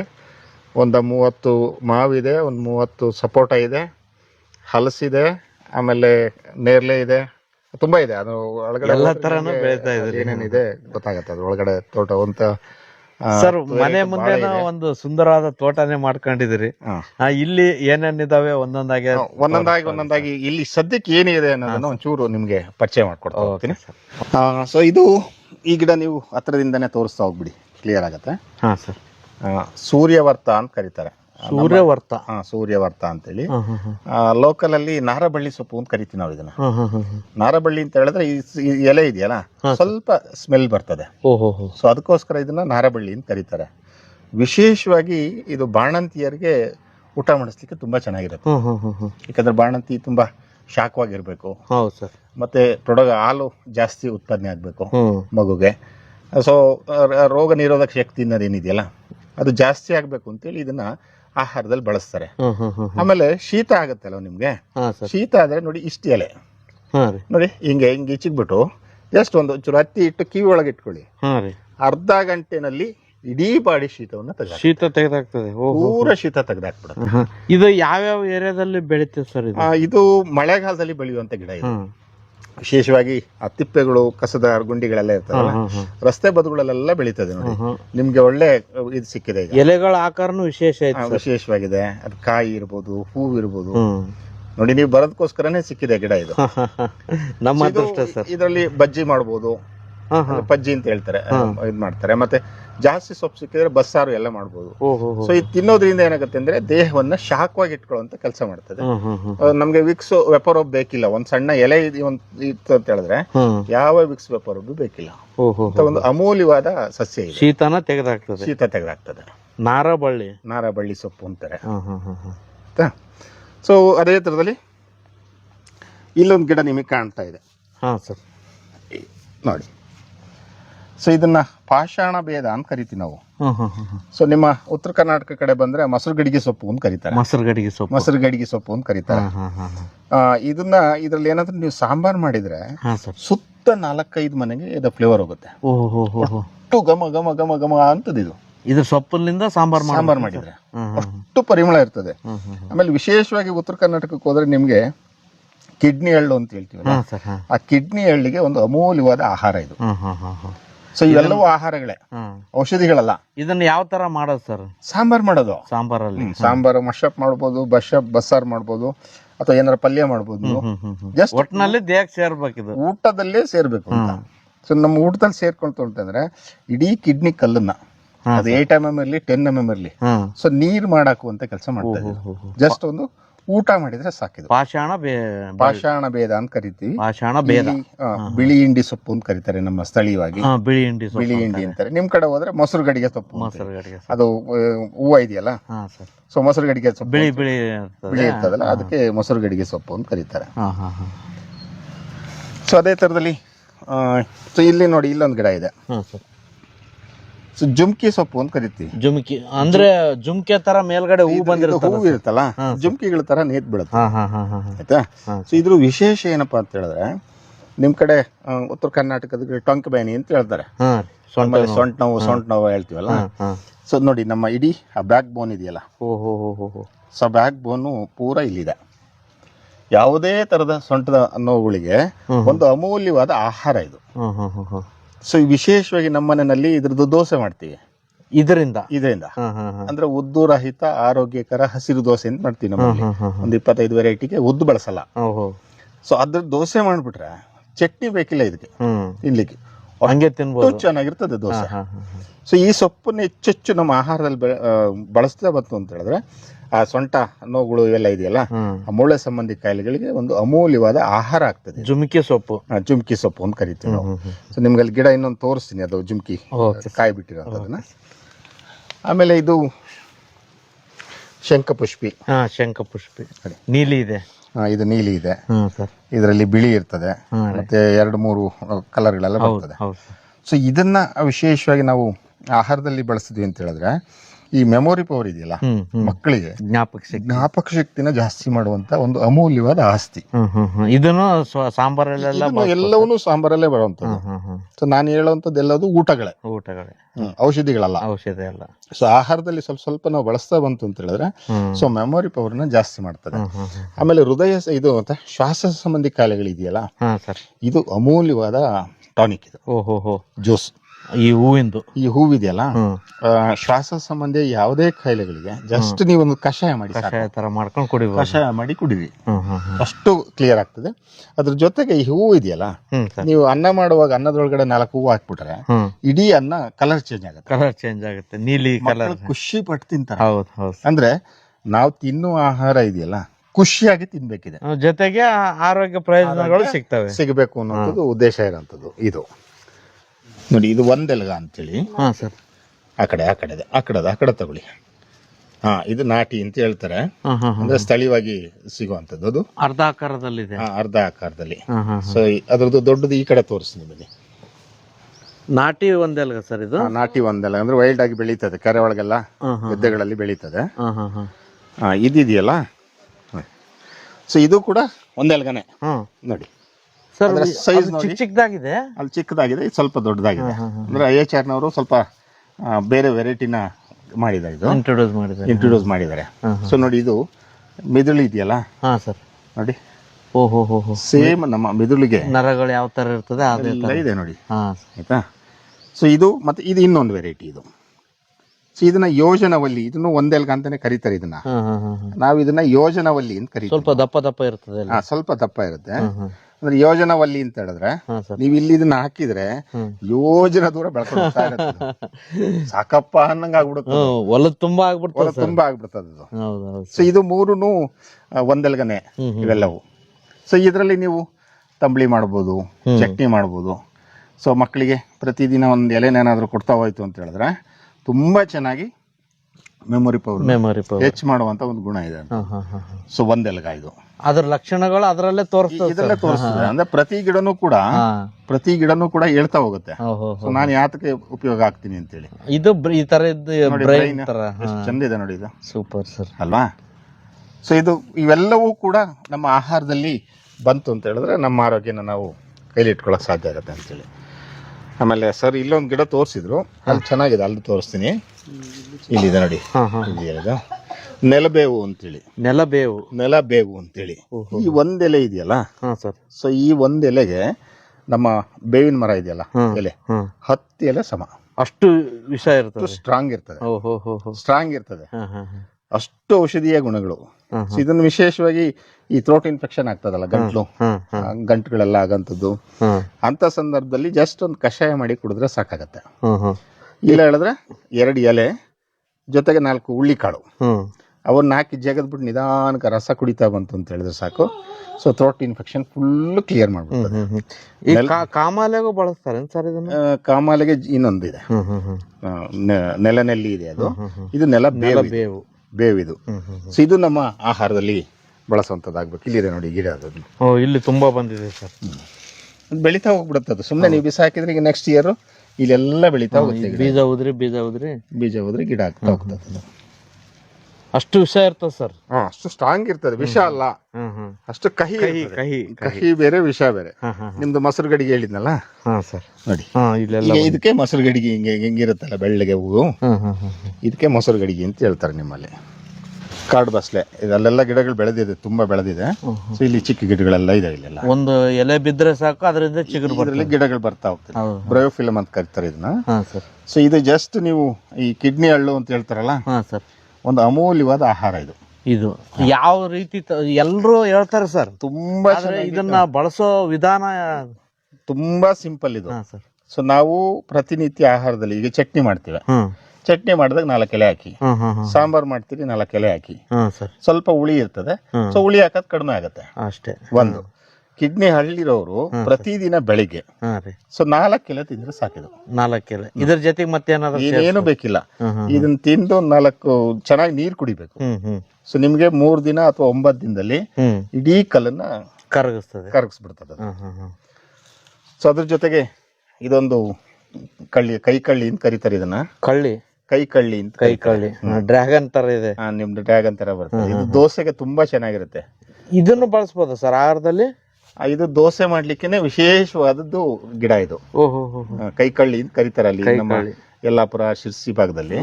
ಒಂದ ಮೂವತ್ತು ಮಾವಿದೆ ಒಂದು ಮೂವತ್ತು ಸಪೋಟ ಇದೆ. ಹಲಸಿದೆ ಆಮೇಲೆ ನೇರ್ಲೆ ಇದೆ. ತುಂಬಾ ಇದೆ. ಅದು ಒಳಗಡೆ. ಏನೇನಿದೆ ಗೊತ್ತಾಗತ್ತೆ ಅದು ಒಳಗಡೆ ತೋಟ ಆ, ಸರ್ ಮನೆ ಮುಂದೆ ಒಂದು ಸುಂದರವಾದ ತೋಟನೇ ಮಾಡ್ಕೊಂಡಿದಿರಿ ಇಲ್ಲಿ ಏನೇನಿದಾವೆ ಒಂದೊಂದಾಗಿ ಒಂದೊಂದಾಗಿ ಒಂದೊಂದಾಗಿ ಇಲ್ಲಿ ಸದ್ಯಕ್ಕೆ ಏನಿದೆ ಅನ್ನೋದನ್ನ ಒಂಚೂರು ನಿಮ್ಗೆ ಪರಿಚಯ ಮಾಡ್ಕೊಡ್ತಾ ಹೋಗ್ತೀನಿ. ಸೊ ಇದು ಈ ಗಿಡ ನೀವು ಹತ್ರದಿಂದನೇ ತೋರಿಸ್ತಾ ಹೋಗ್ಬಿಡಿ. ಕ್ಲಿಯರ್ ಆಗತ್ತೆ? ಹಾ ಸರ್. ಸೂರ್ಯವರ್ತ ಅಂತ ಕರೀತಾರೆ. ಸೂರ್ಯವರ್ತ. ಹಾ ಸೂರ್ಯವರ್ತ ಅಂತೇಳಿ. ಲೋಕಲ್ ಅಲ್ಲಿ ನಾರಬಳ್ಳಿ ಸೊಪ್ಪು ಅಂತ ಕರಿತೀವಿ ನಾವು ಇದನ್ನ. ನಾರಬಳ್ಳಿ ಅಂತ ಹೇಳಿದ್ರೆ ಈ ಸ್- ಈ ಎಲೆ ಇದೆಯಲ್ಲ ಸ್ವಲ್ಪ ಸ್ಮೆಲ್ ಬರ್ತದೆ. ಸೊ ಅದಕ್ಕೋಸ್ಕರ ಇದನ್ನ ನಾರಬಳ್ಳಿ ಅಂತ ಕರೀತಾರೆ. ವಿಶೇಷವಾಗಿ ಇದು ಬಾಣಂತಿಯರಿಗೆ ಊಟ ಮಾಡಿಸ್ಲಿಕ್ಕೆ ತುಂಬಾ ಚೆನ್ನಾಗಿರುತ್ತೆ. ಹ್ಮ್ ಹ್ಮ್ ಹ್ಮ್ ಹ್ಮ್ ಯಾಕಂದ್ರೆ ಬಾಣಂತಿ ತುಂಬಾ ಶಾಖವಾಗಿರ್ಬೇಕು. ಹೌದು ಸರ್. ಮತ್ತೆ ತೊಡಗ ಹಾಲು ಜಾಸ್ತಿ ಉತ್ಪಾದನೆ ಆಗ್ಬೇಕು ಹ್ಮ್. ಮಗುಗೆ. ಸೊ ರೋಗ ನಿರೋಧಕ ಶಕ್ತಿ ಅನ್ನೋದೇನಿದೆಯಲ್ಲ ಅದು ಜಾಸ್ತಿ ಆಗಬೇಕು ಅಂತೇಳಿ ಇದನ್ನ ಆಹಾರದಲ್ಲಿ ಬಳಸ್ತಾರೆ. ಆಮೇಲೆ ಶೀತ ಆಗುತ್ತಲ್ಲ ನಿಮ್ಗೆ? ಶೀತ ಆದ್ರೆ ನೋಡಿ ಇಷ್ಟು ಎಲೆ. ನೋಡಿ ಹಿಂಗೆ ಹಿಂಗೆ ಇಚ್ಚಿಗ್ಬಿಟ್ಟು ಜಸ್ಟ್ ಒಂದು ಚೂರು ಹತ್ತಿ ಇಟ್ಟು ಕಿವಿ ಒಳಗೆ ಇಟ್ಕೊಳ್ಳಿ. ಅರ್ಧ ಗಂಟೆನಲ್ಲಿ ಇಡೀ ಬಾಡಿ ಶೀತವನ್ನ ತೆಗೆದ ಶೀತ ತೆಗೆದಾಗ್ತದೆ ಪೂರ ಶೀತ ತೆಗೆದಾಕ್ಬಿಡುತ್ತೆ. ಇದು ಯಾವ್ಯಾವ ಏರಿಯಾದಲ್ಲಿ ಬೆಳಿತೀವಿ ಸರ್ ಇದು? ಮಳೆಗಾಲದಲ್ಲಿ ಬೆಳೆಯುವಂತ ಗಿಡ ಇದು. ವಿಶೇಷವಾಗಿ ಆ ತಿಪ್ಪೆಗಳು ಕಸದ ಗುಂಡಿಗಳೆಲ್ಲ ಇರ್ತವೆ ರಸ್ತೆ ಬದುಗಳಲ್ಲೆಲ್ಲ ಬೆಳೀತದೆ ನೋಡಿ. ನಿಮ್ಗೆ ಒಳ್ಳೆ ಇದು ಸಿಕ್ಕಿದೆ ಈಗ. ಎಲೆಗಳ ಆಕಾರನು ವಿಶೇಷ ಐತಿ ವಿಶೇಷವಾಗಿದೆ. ಅದು ಕಾಯಿ ಇರ್ಬೋದು ಹೂವು ಇರ್ಬೋದು. ನೋಡಿ ನೀವು ಬರೋದಕ್ಕೋಸ್ಕರನೇ ಸಿಕ್ಕಿದೆ ಗಿಡ ಇದು. *laughs* ನಮ್ಮ ಅದೃಷ್ಟ ಸರ್. ಇದರಲ್ಲಿ ಬಜ್ಜಿ ಮಾಡ್ಬೋದು. ಪಜ್ಜಿ ಅಂತ ಹೇಳ್ತಾರೆ ಇದ್ ಮಾಡ್ತಾರೆ. ಮತ್ತೆ ಜಾಸ್ತಿ ಸೊಪ್ಪು ಸಿಕ್ಕಿದ್ರೆ ಬಸ್ಸಾರು ಎಲ್ಲ ಮಾಡ್ಬೋದು. ಸೊ ಇದು ತಿನ್ನೋದ್ರಿಂದ ಏನಾಗುತ್ತೆ ಅಂದ್ರೆ ದೇಹವನ್ನ ಶಾಖವಾಗಿ ಇಟ್ಕೊಳ್ಳುವಂತ ಕೆಲಸ ಮಾಡ್ತದೆ. ನಮ್ಗೆ ವಿಕ್ಸ್ ವೆಪರೋಬ್ ಬೇಕಿಲ್ಲ. ಒಂದ್ ಸಣ್ಣ ಎಲೆ ಇತ್ತು ಅಂತ ಹೇಳಿದ್ರೆ ಯಾವ ವಿಕ್ಸ್ ವೆಪರೋಬ್ ಬೇಕಿಲ್ಲ. ಒಂದು ಅಮೂಲ್ಯವಾದ ಸಸ್ಯ ಇದೆ. ಶೀತನ ಶೀತ ತೆಗೆದಾಗ್ತದೆ ನಾರಬಳ್ಳಿ. ನಾರಬಳ್ಳಿ ಸೊಪ್ಪು ಅಂತಾರೆ. ಸೊ ಅದೇ ತರದಲ್ಲಿ ಇಲ್ಲೊಂದು ಗಿಡ ನಿಮಗೆ ಕಾಣ್ತಾ ಇದೆ. ಹಾ ಸರ್. ನೋಡಿ. ಸೊ ಇದನ್ನ ಪಾಷಾಣ ಭೇದ ಅಂತ ಕರಿತೀವಿ ನಾವು. ಸೊ ನಿಮ್ಮ ಉತ್ತರ ಕರ್ನಾಟಕ ಕಡೆ ಬಂದ್ರೆ ಮೊಸರು ಗಡಿಗೆ ಸೊಪ್ಪು ಅಂತ ಕರೀತಾರೆ. ಮೊಸರು ಗಡಿಗೆ ಸೊಪ್ಪು. ಮೊಸರು ಗಡಿಗೆ ಸೊಪ್ಪು ಅಂತ ಕರೀತಾರೆ. ಇದನ್ನ ಇದ್ರಲ್ಲಿ ಏನಾದ್ರೂ ನೀವು ಸಾಂಬಾರ್ ಮಾಡಿದ್ರೆ ಸುತ್ತ ನಾಲ್ಕೈದು ಮನೆಗೆ ಇದು ಫ್ಲೇವರ್ ಹೋಗುತ್ತೆ. ಅಷ್ಟು ಘಮ ಘಮ ಘಮ ಘಮ ಅಂತದ್ದು ಇದು. ಇದು ಸೊಪ್ಪಿನಿಂದ ಸಾಂಬಾರ್ ಸಾಂಬಾರ್ ಮಾಡಿದ್ರೆ. ಅಷ್ಟು ಪರಿಮಳ ಇರ್ತದೆ. ಆಮೇಲೆ ವಿಶೇಷವಾಗಿ ಉತ್ತರ ಕರ್ನಾಟಕಕ್ಕೆ ಹೋದ್ರೆ ನಿಮ್ಗೆ ಕಿಡ್ನಿ ಎಳ್ಳು ಅಂತ ಹೇಳ್ತೀವಲ್ಲ ಹಾ ಸರ್ ಹಾ. ಆ ಕಿಡ್ನಿ ಎಳ್ಳಿಗೆ ಒಂದು ಅಮೂಲ್ಯವಾದ ಆಹಾರ ಇದು. ಸೊ ಇವೆಲ್ಲವೂ ಆಹಾರಗಳೇ. ಔಷಧಿಗಳಲ್ಲ. ಇದನ್ನ ಯಾವ ತರ ಮಾಡೋದು ಸರ್? ಸಾಂಬಾರ್ ಮಾಡೋದು. ಸಾಂಬಾರಲ್ಲಿ. ಸಾಂಬಾರ್ ಮಶಪ್ ಮಾಡ್ಬೋದು ಬಶಪ್ ಬಸ್ಸಾರ್ ಮಾಡ್ಬೋದು ಅಥವಾ ಏನಾರ ಪಲ್ಯ ಮಾಡ್ಬೋದು. ಜಸ್ಟ್ ಒಟ್ಟಿನಲ್ಲಿ ದೇಹಕ್ಕೆ ಸೇರ್ಬೇಕಿದು. ಊಟದಲ್ಲೇ ಸೇರ್ಬೇಕು ಅಂತ. ಸೊ ನಮ್ಮ ಊಟದಲ್ಲಿ ಸೇರ್ಕೊಳ್ತು ಅಂತಂದ್ರೆ ಇಡೀ ಕಿಡ್ನಿ ಕಲ್ಲನ್ನ ಅದು ಏಟ್ ಎಂ ಎಂ ಇರ್ಲಿ ಟೆನ್ ಎಂ ಎಂ ಇರಲಿ. ಸೊ ನೀರ್ ಮಾಡಾಕುವಂತ ಕೆಲಸ ಮಾಡ್ತಾ ಇದ್ದೀವಿ. ಹೋ, ಹೋ. ಜಸ್ಟ್ ಒಂದು ಊಟ ಮಾಡಿದ್ರೆ ಸಾಕಿದ್ರು ಪಾಷಾಣ ಬೇ ಪಾಷಾಣ ಭೇದ ಅಂತ ಕರಿತೀವಿ. ಪಾಷಾಣ ಭೇದ. ಈ, ಆ, ಬಿಳಿ ಹಿಂಡಿ ಸೊಪ್ಪು ಅಂತ ಕರೀತಾರೆ ನಮ್ಮ ಸ್ಥಳೀಯವಾಗಿ. ಹಾ ಬಿಳಿ ಹಿಂಡಿ ಸೊಪ್ಪು ಬಿಳಿ ಇಂಡಿ ಅಂತಾರೆ. ನಿಮ್ ಕಡೆ ಹೋದ್ರೆ ಮೊಸರು ಗಡಿಗೆ ಸೊಪ್ಪು ಅಂತಾರೆ. ಮೊಸರು ಗಡಿಗೆ ಅದು ಆ, ಹೂವು ಇದೆಯಲ್ಲ? ಹಾ ಸರ್. ಸೊ ಮೊಸರು ಗಡಿಗೆ ಸೊಪ್ಪು ಬಿಳಿ ಬಿಳಿ ಇರ್ತದೆ. ಬಿಳಿ ಇರ್ತದಲ್ಲ ಅದಕ್ಕೆ ಮೊಸರು ಗಡಿಗೆ ಸೊಪ್ಪು ಅಂತ ಕರೀತಾರೆ. ಹಾ ಹಾ ಹಾ. ಸೊ ಅದೇ ಥರದಲ್ಲಿ ಸೊ ಇಲ್ಲಿ ನೋಡಿ ಇಲ್ಲೊಂದು ಗಿಡ ಇದೆ. ಹಾ ಸರ್. ಸೊ ಜುಮ್ಕಿ ಸೊಪ್ಪು ಅಂತ ಕರಿತೀವಿ. ಜುಮ್ಕಿ ಅಂದ್ರೆ ಜುಮ್ಕೆ ತರ ಮೇಲ್ಗಡೆ ಹೂ ಬಂದಿರ ಹೂ ಬಂದಿರುತ್ತೆ ಹೂವು ಇರುತ್ತಲ್ಲ? ಜುಮ್ಕಿಗಳ ತರ ನೇತ್ ಬಿಡುತ್ತೆ ಹಾ ಹಾ ಹಾ ಹಾ ಹಾ. ಆಯ್ತಾ? ಹಾ. ಸೊ ಇದ್ರ ವಿಶೇಷ ಏನಪ್ಪಾ ಅಂತ ಹೇಳಿದ್ರೆ ನಿಮ್ ಕಡೆ ಉತ್ತರ ಕರ್ನಾಟಕದ ಟೊಂಕ್ ಬ್ಯಾನಿ ಅಂತ ಹೇಳ್ತಾರೆ. ಹಾ ಸೊಂಟ ನೋವು. ಸೊಂಟ ನೋವು ಹೇಳ್ತೀವಲ್ಲ? ಹಾ ಹಾ. ಸೊ ನೋಡಿ ನಮ್ಮ ಇಡೀ ಆ ಬ್ಯಾಕ್ ಬೋನ್ ಇದೆಯಲ್ಲ? ಓ ಹೋ ಹೋ ಹೋ ಹೋ. ಸೊ ಬ್ಯಾಕ್ ಬೋನು ಪೂರ ಇಲ್ಲಿದೆ. ಯಾವುದೇ ತರದ ಸೊಂಟದ ನೋವುಗಳಿಗೆ. ಒಂದು ಅಮೂಲ್ಯವಾದ ಆಹಾರ ಇದು. ಸೊ ವಿಶೇಷವಾಗಿ ನಮ್ಮ ಮನೆಯಲ್ಲಿ ಇದ್ರದ್ದು ದೋಸೆ ಮಾಡ್ತೀವಿ. ಇದರಿಂದ? ಇದರಿಂದ. ಅಂದ್ರೆ ಉದ್ದು ರಹಿತ ಆರೋಗ್ಯಕರ ಹಸಿರು ದೋಸೆ ಅಂತ ಮಾಡ್ತೀವಿ ನಮ್ಮಲ್ಲಿ ಒಂದು ಇಪ್ಪತ್ತೈದು ವೆರೈಟಿಗೆ ಉದ್ದು ಬಳಸಲ್ಲ. ಸೊ ಅದ್ರ ದೋಸೆ ಮಾಡ್ಬಿಟ್ರೆ ಚಟ್ನಿ ಬೇಕಿಲ್ಲ ಇದಕ್ಕೆ. ಇಲ್ಲಿಗೆ ತಿನ್ಲಿಕ್ಕೆ. ಹಂಗೆ ತಿನ್ಬೋದು. ಚೆನ್ನಾಗಿರ್ತದೆ ದೋಸೆ. ಸೊ ಈ ಸೊಪ್ಪನ್ನು ಹೆಚ್ಚೆಚ್ಚು ನಮ್ಮ ಆಹಾರದಲ್ಲಿ ಬೆಳೆ- ಬಳಸ್ತಾ ಬಂತು ಅಂತ ಹೇಳಿದ್ರೆ ಆ ಸೊಂಟ ನೋವುಗಳು ಇವೆಲ್ಲ ಇದೆಯಲ್ಲ ಆ ಮೂಳೆ ಸಂಬಂಧಿ ಕಾಯಿಲೆಗಳಿಗೆ ಒಂದು ಅಮೂಲ್ಯವಾದ ಆಹಾರ ಆಗ್ತದೆ. ಜುಮಕಿ ಸೊಪ್ಪು. ಆ, ಜುಮ್ಕಿ ಸೊಪ್ಪು ಅಂತ ಕರಿತೀವಿ ನಾವು. ಸೊ ನಿಮ್ಗೆ ಅಲ್ಲಿ ಗಿಡ ಇನ್ನೊಂದು ತೋರಿಸ್ತೀನಿ ಅದು ಜುಮ್ಕಿ ಕಾಯಿ ಬಿಟ್ಟಿರೋದನ್ನ ಆಮೇಲೆ ಇದು ಶಂಖಪುಷ್ಪಿ. ಹಾ ಶಂಖ ಪುಷ್ಪಿ ನೀಲಿ ಇದೆ. ಆ, ಇದು ನೀಲಿ ಇದೆ. ಹ್ಮ್ ಸರ್. ಇದರಲ್ಲಿ ಬಿಳಿ ಇರ್ತದೆ. ಮತ್ತೆ ಎರಡು ಮೂರು ಕಲರ್ಗಳೆಲ್ಲ ಬರ್ತದೆ. ಹೌದು ಸೊ ಇದನ್ನ ವಿಶೇಷವಾಗಿ ನಾವು ಆಹಾರದಲ್ಲಿ ಬಳಸಿದ್ವಿ ಅಂತ ಹೇಳಿದ್ರೆ ಈ ಮೆಮೊರಿ ಪವರ್ ಇದೆಯಲ್ಲ ಮಕ್ಕಳಿಗೆ ಜ್ಞಾಪಕ ಶಕ್ತಿ. ಜ್ಞಾಪಕ ಶಕ್ತಿನ ಜಾಸ್ತಿ ಮಾಡುವಂತ ಒಂದು ಅಮೂಲ್ಯವಾದ ಆಸ್ತಿ. ಇದನ್ನು ಸಾಂಬಾರಲ್ಲೆಲ್ಲ ಎಲ್ಲವನ್ನೂ ಸಾಂಬಾರಲ್ಲೇ ಬರುವಂತದ್ದು ಸೊ ನಾನು ಹೇಳುವಂತದ್ದು ಎಲ್ಲದು ಊಟಗಳೇ. ಊಟಗಳೇ. ಔಷಧಿಗಳಲ್ಲ. ಔಷಧಿ ಅಲ್ಲ ಸೊ ಆಹಾರದಲ್ಲಿ ಸ್ವಲ್ಪ ಸ್ವಲ್ಪ ನಾವು ಬಳಸ್ತಾ ಬಂತು ಅಂತ ಹೇಳಿದ್ರೆ ಸೊ ಮೆಮೊರಿ ಪವರ್ನ ಜಾಸ್ತಿ ಮಾಡ್ತದೆ. ಆಮೇಲೆ ಹೃದಯ ಇದು ಅಂತ ಶ್ವಾಸ ಸಂಬಂಧಿ ಕಾಯಿಲೆಗಳಿದೆಯಲ್ಲ ಇದು ಅಮೂಲ್ಯವಾದ ಟಾನಿಕ್ ಇದು. ಓಹೋ ಜ್ಯೂಸ್. ಈ ಹೂವಿಂದು. ಈ ಹೂವಿದೆಯಲ್ಲ? ಆ, ಶ್ವಾಸ ಸಂಬಂಧಿ ಯಾವುದೇ ಕಾಯಿಲೆಗಳಿಗೆ ಜಸ್ಟ್ ನೀವು ಒಂದು ಕಷಾಯ ಮಾಡಿ ಸಾಕು. ಕಷಾಯ ತರ ಮಾಡ್ಕೊಂಡು ಕುಡಿಬೋದು. ಕಷಾಯ ಮಾಡಿ ಕುಡಿವಿ ಹ್ಮ್ ಹ್ಮ್ ಹ್ಮ್. ಅಷ್ಟು ಕ್ಲಿಯರ್ ಆಗ್ತದೆ. ಅದ್ರ ಜೊತೆಗೆ ಈ ಹೂವು ಇದೆಯಲ್ಲ ಹ್ಮ್ ಸರ್. ನೀವು ಅನ್ನ ಮಾಡುವಾಗ ಅನ್ನದೊಳಗಡೆ ನಾಲ್ಕು ಹೂವು ಹಾಕ್ಬಿಟ್ರೆ ಹ್ಮ್. ಇಡೀ ಅನ್ನ ಕಲರ್ ಚೇಂಜ್ ಆಗುತ್ತೆ. ಕಲರ್ ಚೇಂಜ್ ಆಗುತ್ತೆ. ನೀಲಿ ಕಲರ್ ಮಕ್ಕಳು ಖುಷಿ ಪಟ್ಟು ತಿಂತಾರೆ ಹೌದು ಹೌದು. ಅಂದ್ರೆ ನಾವು ತಿನ್ನುವ ಆಹಾರ ಇದೆಯಲ್ಲ ಖುಷಿಯಾಗಿ ತಿನ್ಬೇಕಿದೆ. ಜೊತೆಗೆ ಆ- ಆರೋಗ್ಯ ಪ್ರಯೋಜನಗಳು ಸಿಗ್ತವೆ. ಸಿಗಬೇಕು ಅನ್ನೋದು ಉದ್ದೇಶ ಇರೋಂಥದ್ದು ಇದು. ನೋಡಿ ಇದು ಒಂದೆಲಗ ಅಂತೇಳಿ. ಹಾ ಸರ್. ಆ ಕಡೆ ಆ ಕಡೆ ಆ ಕಡೆದು ಆ ಕಡೆ ತಗೊಳ್ಳಿ. ಹಾ ಇದು ನಾಟಿ ಅಂತ ಹೇಳ್ತಾರೆ. ಹಾ ಹಾ ಹಾ ಅಂದ್ರೆ ಸ್ಥಳೀಯವಾಗಿ ಸಿಗುವಂಥದ್ದು ಅದು. ಅರ್ಧ ಆಕಾರದಲ್ಲಿದೆ ಅರ್ಧ ಆಕಾರದಲ್ಲಿ. ಹಾಂ ಹಾ ಸೊ ಅದ್ರದ್ದು ದೊಡ್ಡದು ಈ ಕಡೆ ತೋರಿಸಿ ನಿಮಗೆ. ನಾಟಿ ಒಂದೆಲ್ಗ ಸರ್ ಇದು? ನಾಟಿ ಒಂದೆಲ್ಲ ಅಂದ್ರೆ ವೈಲ್ಡ್ ಆಗಿ ಬೆಳೀತದೆ ಕೆರೆ ಒಳಗೆಲ್ಲ ಹಾಂ ಹಾ ಗದ್ದೆಗಳಲ್ಲಿ ಬೆಳೀತದೆ. ಹಾಂ ಹಾ ಹಾ. ಆ, ಇದಿದೆಯಲ್ಲ? ಸೊ ಇದು ಕೂಡ ಒಂದೆಲ್ಗನೆ. ಹಾಂ. ನೋಡಿ. ಸರ್ ಸೈಜ್ ನೋಡಿ. ಚಿಕ್ಕದಾಗಿದೆ ಅಲ್ಲಿ ಚಿಕ್ಕದಾಗಿದೆ ಇದು ಸ್ವಲ್ಪ ದೊಡ್ಡದಾಗಿದೆ. ಅಂದ್ರೆ ಐ ಎಚ್ ಆರ್ನವರು ಸ್ವಲ್ಪ ಆ, ಬೇರೆ ವೆರೈಟಿನ ಮಾಡಿದ್ದಾರೆ ಇದು. ಇಂಟ್ರೊಡ್ಯೂಸ್ ಮಾಡಿದ್ದಾರೆ. ಇಂಟ್ರೊಡ್ಯೂಸ್ ಮಾಡಿದ್ದಾರೆ. ಸೊ ನೋಡಿ ಇದು ಮೆದುಳು ಇದೆಯಲ್ಲ? ಹಾ ಸರ್. ನೋಡಿ. ಓ ಹೋ ಹೋ ಹೋ. ಸೇಮ್ ನಮ್ಮ ಮೆದುಳಿಗೆ. ನರಗಳು ಯಾವ ತರ ಇರ್ತದೆ ಅದೇ ಎಲ್ಲ ಇದೆ ನೋಡಿ. ಹಾ ಆಯ್ತಾ? ಸೊ ಇದು ಮತ್ತೆ ಇದು ಇನ್ನೊಂದು ವೆರೈಟಿ ಇದು. ಸೊ ಇದನ್ನ ಯೋಜನವಲ್ಲಿ ಇದನ್ನು ಒಂದೆಲ್ಗ ಅಂತಾನೆ ಕರೀತಾರೆ ಇದನ್ನ. ಹಾ ಹಾ ಹಾ ಹಾ. ನಾವು ಇದನ್ನ ಯೋಜನವಲ್ಲಿ ಅಂತ ಕರಿತೀವಿ. ಸ್ವಲ್ಪ ದಪ್ಪ ದಪ್ಪ ಇರ್ತದೆ ಅಲ್ಲಿ. ಸ್ವಲ್ಪ ದಪ್ಪ ಇರುತ್ತೆ. ಹಾ. ಹಾ ಯೋಜನಾ ವಲ್ಲಿ ಅಂತ ಹೇಳಿದ್ರೆ ನೀವ್ ಇಲ್ಲಿ ಇದನ್ನ ಹಾಕಿದ್ರೆ ಯೋಜನಾ ದೂರ ಬೆಳ್ಕೊಂಡು ಹೋಗ್ತಾ ಇರುತ್ತೆ. *laughs* ಸಾಕಪ್ಪ ಅನ್ನಂಗ ಆಗ್ಬಿಡುತ್ತೆ. ಹೊಲದ ತುಂಬಾ ಆಗ್ಬಿಡ್ತದೆ ಹೊಲ ತುಂಬಾ ಆಗ್ಬಿಡ್ತದೆ ಅದು. ಸೊ ಇದು ಮೂರುನು ಒಂದಲ್ಗನೆ. ಇವೆಲ್ಲವು. ಸೊ ಇದರಲ್ಲಿ ನೀವು ತಂಬಳಿ ಮಾಡ್ಬೋದು ಚಟ್ನಿ ಮಾಡ್ಬೋದು. ಸೊ ಮಕ್ಕಳಿಗೆ ಪ್ರತಿದಿನ ಒಂದು ಎಲೆನೇನಾದ್ರೂ ಕೊಡ್ತಾ ಹೋಯ್ತು ಅಂತ ಹೇಳಿದ್ರೆ ತುಂಬಾ ಚೆನ್ನಾಗಿ ಮೆಮೊರಿ ಪವರ್ ಮೆಮೊರಿ ಪವರ್ ಹೆಚ್ಚು ಮಾಡುವಂತ ಒಂದು ಗುಣ ಇದೆ ಹಾ ಹಾ ಹಾ ಹಾ. ಸೊ ಒಂದೆಲ್ಗ ಇದು. ಅದ್ರ ಲಕ್ಷಣಗಳು ಅದರಲ್ಲೇ ತೋರಿಸ್ತದೆ ಇದರಲ್ಲೇ ತೋರಿಸ್ತದೆ. ಅಂದ್ರೆ ಪ್ರತಿ ಗಿಡನೂ ಕೂಡ ಪ್ರತಿ ಗಿಡನೂ ಕೂಡ ಹೇಳ್ತಾ ಹೋಗುತ್ತೆ. ಹೋ, ಹೋ, ಸೊ ಹೋ. ನಾನು ಯಾತಕ್ಕೆ ಉಪಯೋಗ ಆಗ್ತೀನಿ ಅಂತ ಹೇಳಿ ಇದು ಬ್ರ- ಈ ತರ ಇದ್ದು ನೋಡಿ ಬ್ರೈನ್ brain ತರ. ಎಷ್ಟು ಚಂದ ಇದೆ ನೋಡಿ ಇದು. Super sir. ಅಲ್ವಾ? ಸೊ ಇದು ಇವೆಲ್ಲವೂ ಕೂಡ ನಮ್ಮ ಆಹಾರದಲ್ಲಿ ಬಂತು ಅಂತ ಹೇಳಿದ್ರೆ ನಮ್ಮ ಆರೋಗ್ಯನ ನಾವು ಕೈಲಿ ಇಟ್ಕೊಳಕ್ ಸಾಧ್ಯ ಆಗುತ್ತೆ ಅಂತೇಳಿ. ಆಮೇಲೆ ಸರ್ ಇಲ್ಲೊಂದು ಗಿಡ ತೋರಿಸಿದ್ರು. ಅಲ್ಲಿ ಚೆನ್ನಾಗಿದೆ ಅಲ್ಲಿ ತೋರಿಸ್ತೀನಿ. ಇಲ್ಲಿದೆ ನೋಡಿ. ಹಾ ನೆಲಬೇವು ಅಂತೇಳಿ. ನೆಲಬೇವು. ನೆಲಬೇವು ಅಂತೇಳಿ. ಈ ಒಂದೆಲೆ ಇದೆಯಲ್ಲ? ಹಾ ಸರ್. ಸೊ ಈ ಒಂದೆಲೆಗೆ ನಮ್ಮ ಬೇವಿನ ಮರ ಇದೆಯಲ್ಲ ಎಲೆ. ಹತ್ತಿ ಎಲೆ ಸಮ. ಅಷ್ಟು ವಿಷ ಇರ್ತದೆ. ಸ್ಟ್ರಾಂಗ್ ಇರ್ತದೆ. ಸ್ಟ್ರಾಂಗ್ ಇರ್ತದೆ. ಅಷ್ಟು ಔಷಧೀಯ ಗುಣಗಳು. ಇದನ್ನು ವಿಶೇಷವಾಗಿ ಈ ಥ್ರೋಟ್ ಇನ್ಫೆಕ್ಷನ್ ಆಗ್ತದಲ್ಲ ಗಂಟ್ಲು. ಗಂಟುಗಳೆಲ್ಲ ಆಗಂಥದ್ದು ಅಂತ ಸಂದರ್ಭದಲ್ಲಿ ಜಸ್ಟ್ ಒಂದು ಕಷಾಯ ಮಾಡಿ ಕುಡಿದ್ರೆ ಸಾಕಾಗತ್ತೆ. ಇಲ್ಲ ಹೇಳಿದ್ರೆ ಎರಡು ಎಲೆ ಜೊತೆಗೆ ನಾಲ್ಕು ಹುಳ್ಳಿಕಾಳು. ಹ್ಮ್ ಅವನ್ನ ಹಾಕಿ ಜಗದ್ಬಿಟ್ಟು ನಿಧಾನಕ್ಕೆ ರಸ ಕುಡಿತಾ ಬಂತು ಅಂತ ಹೇಳಿದ್ರೆ ಸಾಕು. So throat infection full clear ಮಾಡ್ಬಿಡ್ತದೆ. ಈ ಕಾ- ಕಾಮಾಲೆಗೂ ಬಳಸ್ತಾರೆ ಸರ್ ಇದನ್ನ? ಕಾಮಾಲೆಗೆ ಇನ್ನೊಂದು ಇದೆ. ಹ್ಮ್ ಹ್ಮ್ ಹ್ಮ್. ಆ, ನೆ- ನೆಲನೆಲ್ಲಿ ಇದೆ ಅದು. ಇದು ನೆಲ ಬೇವು ಇದು. ಬೇವು. ಬೇವಿದು ಹ್ಮ್ ಸೊ ಇದು ನಮ್ಮ ಆಹಾರದಲ್ಲಿ ಬಳಸುವಂಥದ್ದಾಗ್ಬೇಕು. ಇಲ್ಲಿದೆ ನೋಡಿ ಗಿಡ ಅದು ಓ ಇಲ್ಲಿ ತುಂಬಾ ಬಂದಿದೆ ಸರ್. ಅದು ಬೆಳೀತಾ ಹೋಗ್ಬಿಡುತ್ತೆ ಅದು. ಸುಮ್ಮನೆ ನೀವು ಬಿಸಾಕಿದ್ರೆ ಈಗ ನೆಕ್ಸ್ಟ್ ಇಯರ್ ಇಲ್ಲೆಲ್ಲ ಬೆಳೀತಾ ಹೋಗುತ್ತೆ ಗಿಡ. ಬೀಜ ಉದ್ರಿ ಬೀಜ ಉದ್ರಿ. ಬೀಜ ಹೋದ್ರೆ ಗಿಡ ಆಗ್ತಾ ಹೋಗ್ತದೆ ಅದು. ಅಷ್ಟು ವಿಷ ಇರ್ತದೆ ಸರ್. ಹಾ, ಅಷ್ಟು ಸ್ಟ್ರಾಂಗ್ ಇರ್ತದೆ. ವಿಷ ಅಲ್ಲ. ಅಷ್ಟು ಕಹಿ ಕಹಿ ಇರ್ತದೆ. ಕಹಿ ಕಹಿ ಬೇರೆ ವಿಷ ಬೇರೆ. ನಿಮ್ದು ಮೊಸರು ಗಡಿಗೆ ಹೇಳಿದ್ನಲ್ಲ? ಹಾ ಸರ್. ನೋಡಿ. ಹಾ ಇಲ್ಲೆಲ್ಲ ಈಗ ಇದಕ್ಕೆ ಮೊಸರು ಗಡಿಗೆ ಹಿಂಗೆ ಹೆಂಗಿರುತ್ತಲ್ಲ ಬೆಳ್ಳಗೆ ಹೂವು. ಇದಕ್ಕೆ ಮೊಸರು ಗಡಿಗೆ ಅಂತ ಹೇಳ್ತಾರೆ ನಿಮ್ಮಲ್ಲಿ. ಕಾಡು ಬಸ್ಲೆ. ಇದಲ್ಲೆಲ್ಲ ಗಿಡಗಳು ಬೆಳೆದಿದೆ ತುಂಬಾ ಬೆಳೆದಿದೆ. ಸೊ ಇಲ್ಲಿ ಚಿಕ್ಕ ಗಿಡಗಳೆಲ್ಲ ಇದೆ ಇಲ್ಲೆಲ್ಲ. ಒಂದು ಎಲೆ ಬಿದ್ದರೆ ಸಾಕು ಅದರಿಂದ ಚಿಗುರು ಬರ್ತದೆ. ಇದರಲ್ಲಿ ಗಿಡಗಳು ಬರ್ತಾ ಹೋಗ್ತದೆ. ಹೌದು. ಬ್ರಯೋಫಿಲಮ್ ಅಂತ ಕರೀತಾರೆ ಇದನ್ನ. ಹಾ ಸರ್. ಸೊ ಇದು ಜಸ್ಟ್ ನೀವು ಈ ಕಿಡ್ನಿ ಹಳ್ಳು ಅಂತ ಹೇಳ್ತಾರಲ್ಲ? ಹಾ ಸರ್. ಒಂದು ಅಮೂಲ್ಯವಾದ ಆಹಾರ ಇದು. ಇದು ಯಾವ ರೀತಿ ಎಲ್ಲರೂ ಹೇಳ್ತಾರೆ ಸರ್. ತುಂಬಾ ಇದನ್ನ ಬಳಸೋ ವಿಧಾನ ತುಂಬಾ ಸಿಂಪಲ್ ಇದು. ಸರ್. ಸೊ ನಾವು ಪ್ರತಿನಿತ್ಯ ಆಹಾರದಲ್ಲಿ ಈಗ ಚಟ್ನಿ ಮಾಡ್ತೀವಿ. ಚಟ್ನಿ ಮಾಡಿದಾಗ ನಾಲ್ಕು ಎಲೆ ಹಾಕಿ ಸಾಂಬಾರ್ ಮಾಡ್ತೀವಿ ನಾಲ್ಕು ಎಲೆ ಹಾಕಿ ಸ್ವಲ್ಪ ಹುಳಿ ಇರ್ತದೆ. ಸೊ ಹುಳಿ ಹಾಕೋದು ಕಡಿಮೆ ಆಗುತ್ತೆ. ಅಷ್ಟೇ. ಒಂದು. ಕಿಡ್ನಿ ಹಳ್ಳಿರೋರು ಪ್ರತಿದಿನ ಬೆಳಿಗ್ಗೆ. ಹಾ ರೀ. ಸೊ ನಾಲ್ಕು ಎಲೆ ತಿಂದ್ರೆ ಸಾಕಿದು ನಾಲ್ಕು ಎಲೆ. ಇದ್ರ ಜೊತೆಗೆ ಮತ್ತೆ ಏನೇನು ಬೇಕಿಲ್ಲ. ಇದನ್ನ ತಿಂದು ನಾಲ್ಕು ಚೆನ್ನಾಗಿ ನೀರು ಕುಡಿಬೇಕು. ಹ್ಮ್ ಹ್ಮ್. ಸೊ ನಿಮ್ಗೆ ಮೂರ್ ದಿನ ಅಥವಾ ಒಂಬತ್ ದಿನದಲ್ಲಿ ಹ್ಮ್. ಇಡೀ ಕಲ್ಲನ್ನ ಕರಗಿಸ್ತದೆ. ಕರಗಿಸ್ಬಿಡ್ತದೆ ಅದು. ಸೊ ಅದ್ರ ಜೊತೆಗೆ ಇದೊಂದು ಕಳ್ಳಿ ಕೈ ಕಳ್ಳಿ ಅಂತ ಕರಿತಾರೆ ಇದನ್ನ. ಕಳ್ಳಿ. ಕೈ ಕಳ್ಳಿ ಅಂತ ಕೈ ಕಳ್ಳಿ. ಡ್ರ್ಯಾಗನ್ ತರ ಇದೆ. ಆ, ನಿಮ್ದು ಡ್ರ್ಯಾಗನ್ ತರ ಬರ್ತದೆ. ಇದು ದೋಸೆಗೆ ತುಂಬಾ ಚೆನ್ನಾಗಿರುತ್ತೆ. ಇದನ್ನು ಬಳಸ್ಬೋದು ಸರ್ ಆಹಾರದಲ್ಲಿ? ಇದು ದೋಸೆ ಮಾಡ್ಲಿಕ್ಕೆ ವಿಶೇಷವಾದದ್ದು ಗಿಡ ಇದು. ಕೈಕಳ್ಳಿ ಅಂತ ಕರೀತಾರೆ ಅಲ್ಲಿ ನಮ್ಮ. ಯಲ್ಲಾಪುರ ಶಿರ್ಸಿ ಭಾಗದಲ್ಲಿ.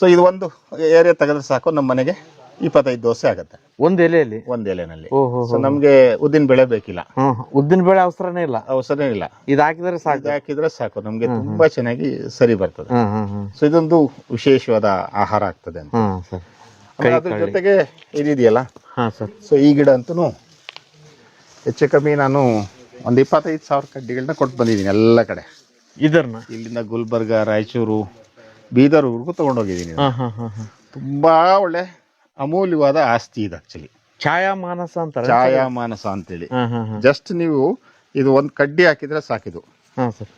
ಸೊ ಇದು ಒಂದು ಏರಿಯಾ ತೆಗೆದ್ರೆ ಸಾಕು. ನಮ್ಮ ಮನೆಗೆ ಇಪ್ಪತ್ತೈದು ದೋಸೆ ಆಗತ್ತೆ. ಒಂದ್ ಎಲೆಯಲ್ಲಿ? ಒಂದ್ ಎಲೆನಲ್ಲಿ. ಸೊ ನಮ್ಗೆ ಉದ್ದಿನ ಬೆಳೆ ಬೇಕಿಲ್ಲ. ಉದ್ದಿನ ಬೆಳೆ ಅವಸರನೇ ಇಲ್ಲ? ಅವಸರನೇ ಇಲ್ಲ. ಇದು ಹಾಕಿದ್ರೆ ಸಾಕು. ಹಾಕಿದ್ರೆ ಸಾಕು. ನಮ್ಗೆ ತುಂಬಾ ಚೆನ್ನಾಗಿ ಸರಿ ಬರ್ತದೆ. ಸೊ ಇದೊಂದು ವಿಶೇಷವಾದ ಆಹಾರ ಆಗ್ತದೆ ಅಂತ. ಅದ್ರ ಜೊತೆಗೆ ಇದಿದೆಯಲ್ಲ? ಸೊ ಈ ಗಿಡ ಅಂತೂ ಹೆಚ್ಚು ಕಮ್ಮಿ ನಾನು ಒಂದು ಇಪ್ಪತ್ತೈದು ಸಾವಿರ ಕಡ್ಡಿಗಳನ್ನ ಕೊಟ್ಟು ಬಂದಿದ್ದೀನಿ ಎಲ್ಲ ಕಡೆ. ಇದನ್ನ ಇಲ್ಲಿಂದ ಗುಲ್ಬರ್ಗ ರಾಯಚೂರು ಬೀದರ್ವರೆಗೂ ತಗೊಂಡೋಗಿದ್ದೀನಿ ತುಂಬಾ ಒಳ್ಳೆ ಅಮೂಲ್ಯವಾದ ಆಸ್ತಿ ಇದು ಆಕ್ಚುಲಿ ಛಾಯಾ ಮಾನಸ ಅಂತಾರೆ. ಛಾಯಾಮಾನಸ ಅಂತೇಳಿ. ಜಸ್ಟ್ ನೀವು ಇದು ಒಂದು ಕಡ್ಡಿ ಹಾಕಿದ್ರೆ ಸಾಕಿದು. ಹಾ ಸರ್.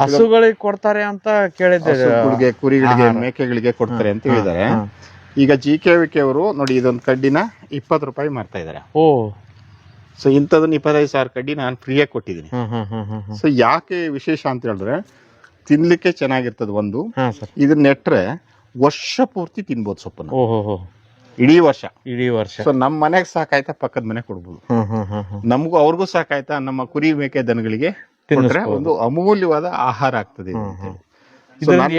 ಹಸುಗಳಿಗೆ ಕೊಡ್ತಾರೆ ಅಂತ ಕೇಳಿದ್ದೆ ಹಸುಗಳಿಗೆ ಕುರಿಗಳಿಗೆ ಮೇಕೆಗಳಿಗೆ ಕೊಡ್ತಾರೆ ಅಂತ ಹೇಳಿದ್ದಾರೆ. ಈಗ ಜಿ ಕೆ ವಿ ಕೆ ಅವರು ನೋಡಿ ಇದೊಂದು ಕಡ್ಡಿನ ಇಪ್ಪತ್ತು ರೂಪಾಯಿ ಮಾರ್ತಾ ಇದ್ದಾರೆ. ಓ ಸೊ ಇಂಥದನ್ನ ಇಪ್ಪತ್ತೈದು ಸಾವಿರ ಕಡ್ಡಿ ನಾನು ಫ್ರೀಯಾಗಿ ಕೊಟ್ಟಿದ್ದೀನಿ. ಸೊ ಯಾಕೆ ವಿಶೇಷ ಅಂತ ಹೇಳಿದ್ರೆ ತಿನ್ಲಿಕ್ಕೆ ಚೆನ್ನಾಗಿರ್ತದೆ ಒಂದು. ಇದನ್ನ ನೆಟ್ರೆ ವರ್ಷ ಪೂರ್ತಿ ತಿನ್ಬೋದು ಸೊಪ್ಪನ್ನ. ಓಹೋ ಇಡೀ ವರ್ಷ. ಇಡೀ ವರ್ಷ. ಸೊ ನಮ್ಮ ಮನೆಗೆ ಸಾಕಾಯ್ತಾ ಪಕ್ಕದ ಮನೆ ಕೊಡ್ಬೋದು. ನಮಗೂ ಅವ್ರಿಗೂ ಸಾಕಾಯ್ತಾ ನಮ್ಮ ಕುರಿ ಮೇಕೆ ದನಗಳಿಗೆ ಕೊಟ್ರೆ ಒಂದು ಅಮೂಲ್ಯವಾದ ಆಹಾರ ಆಗ್ತದೆ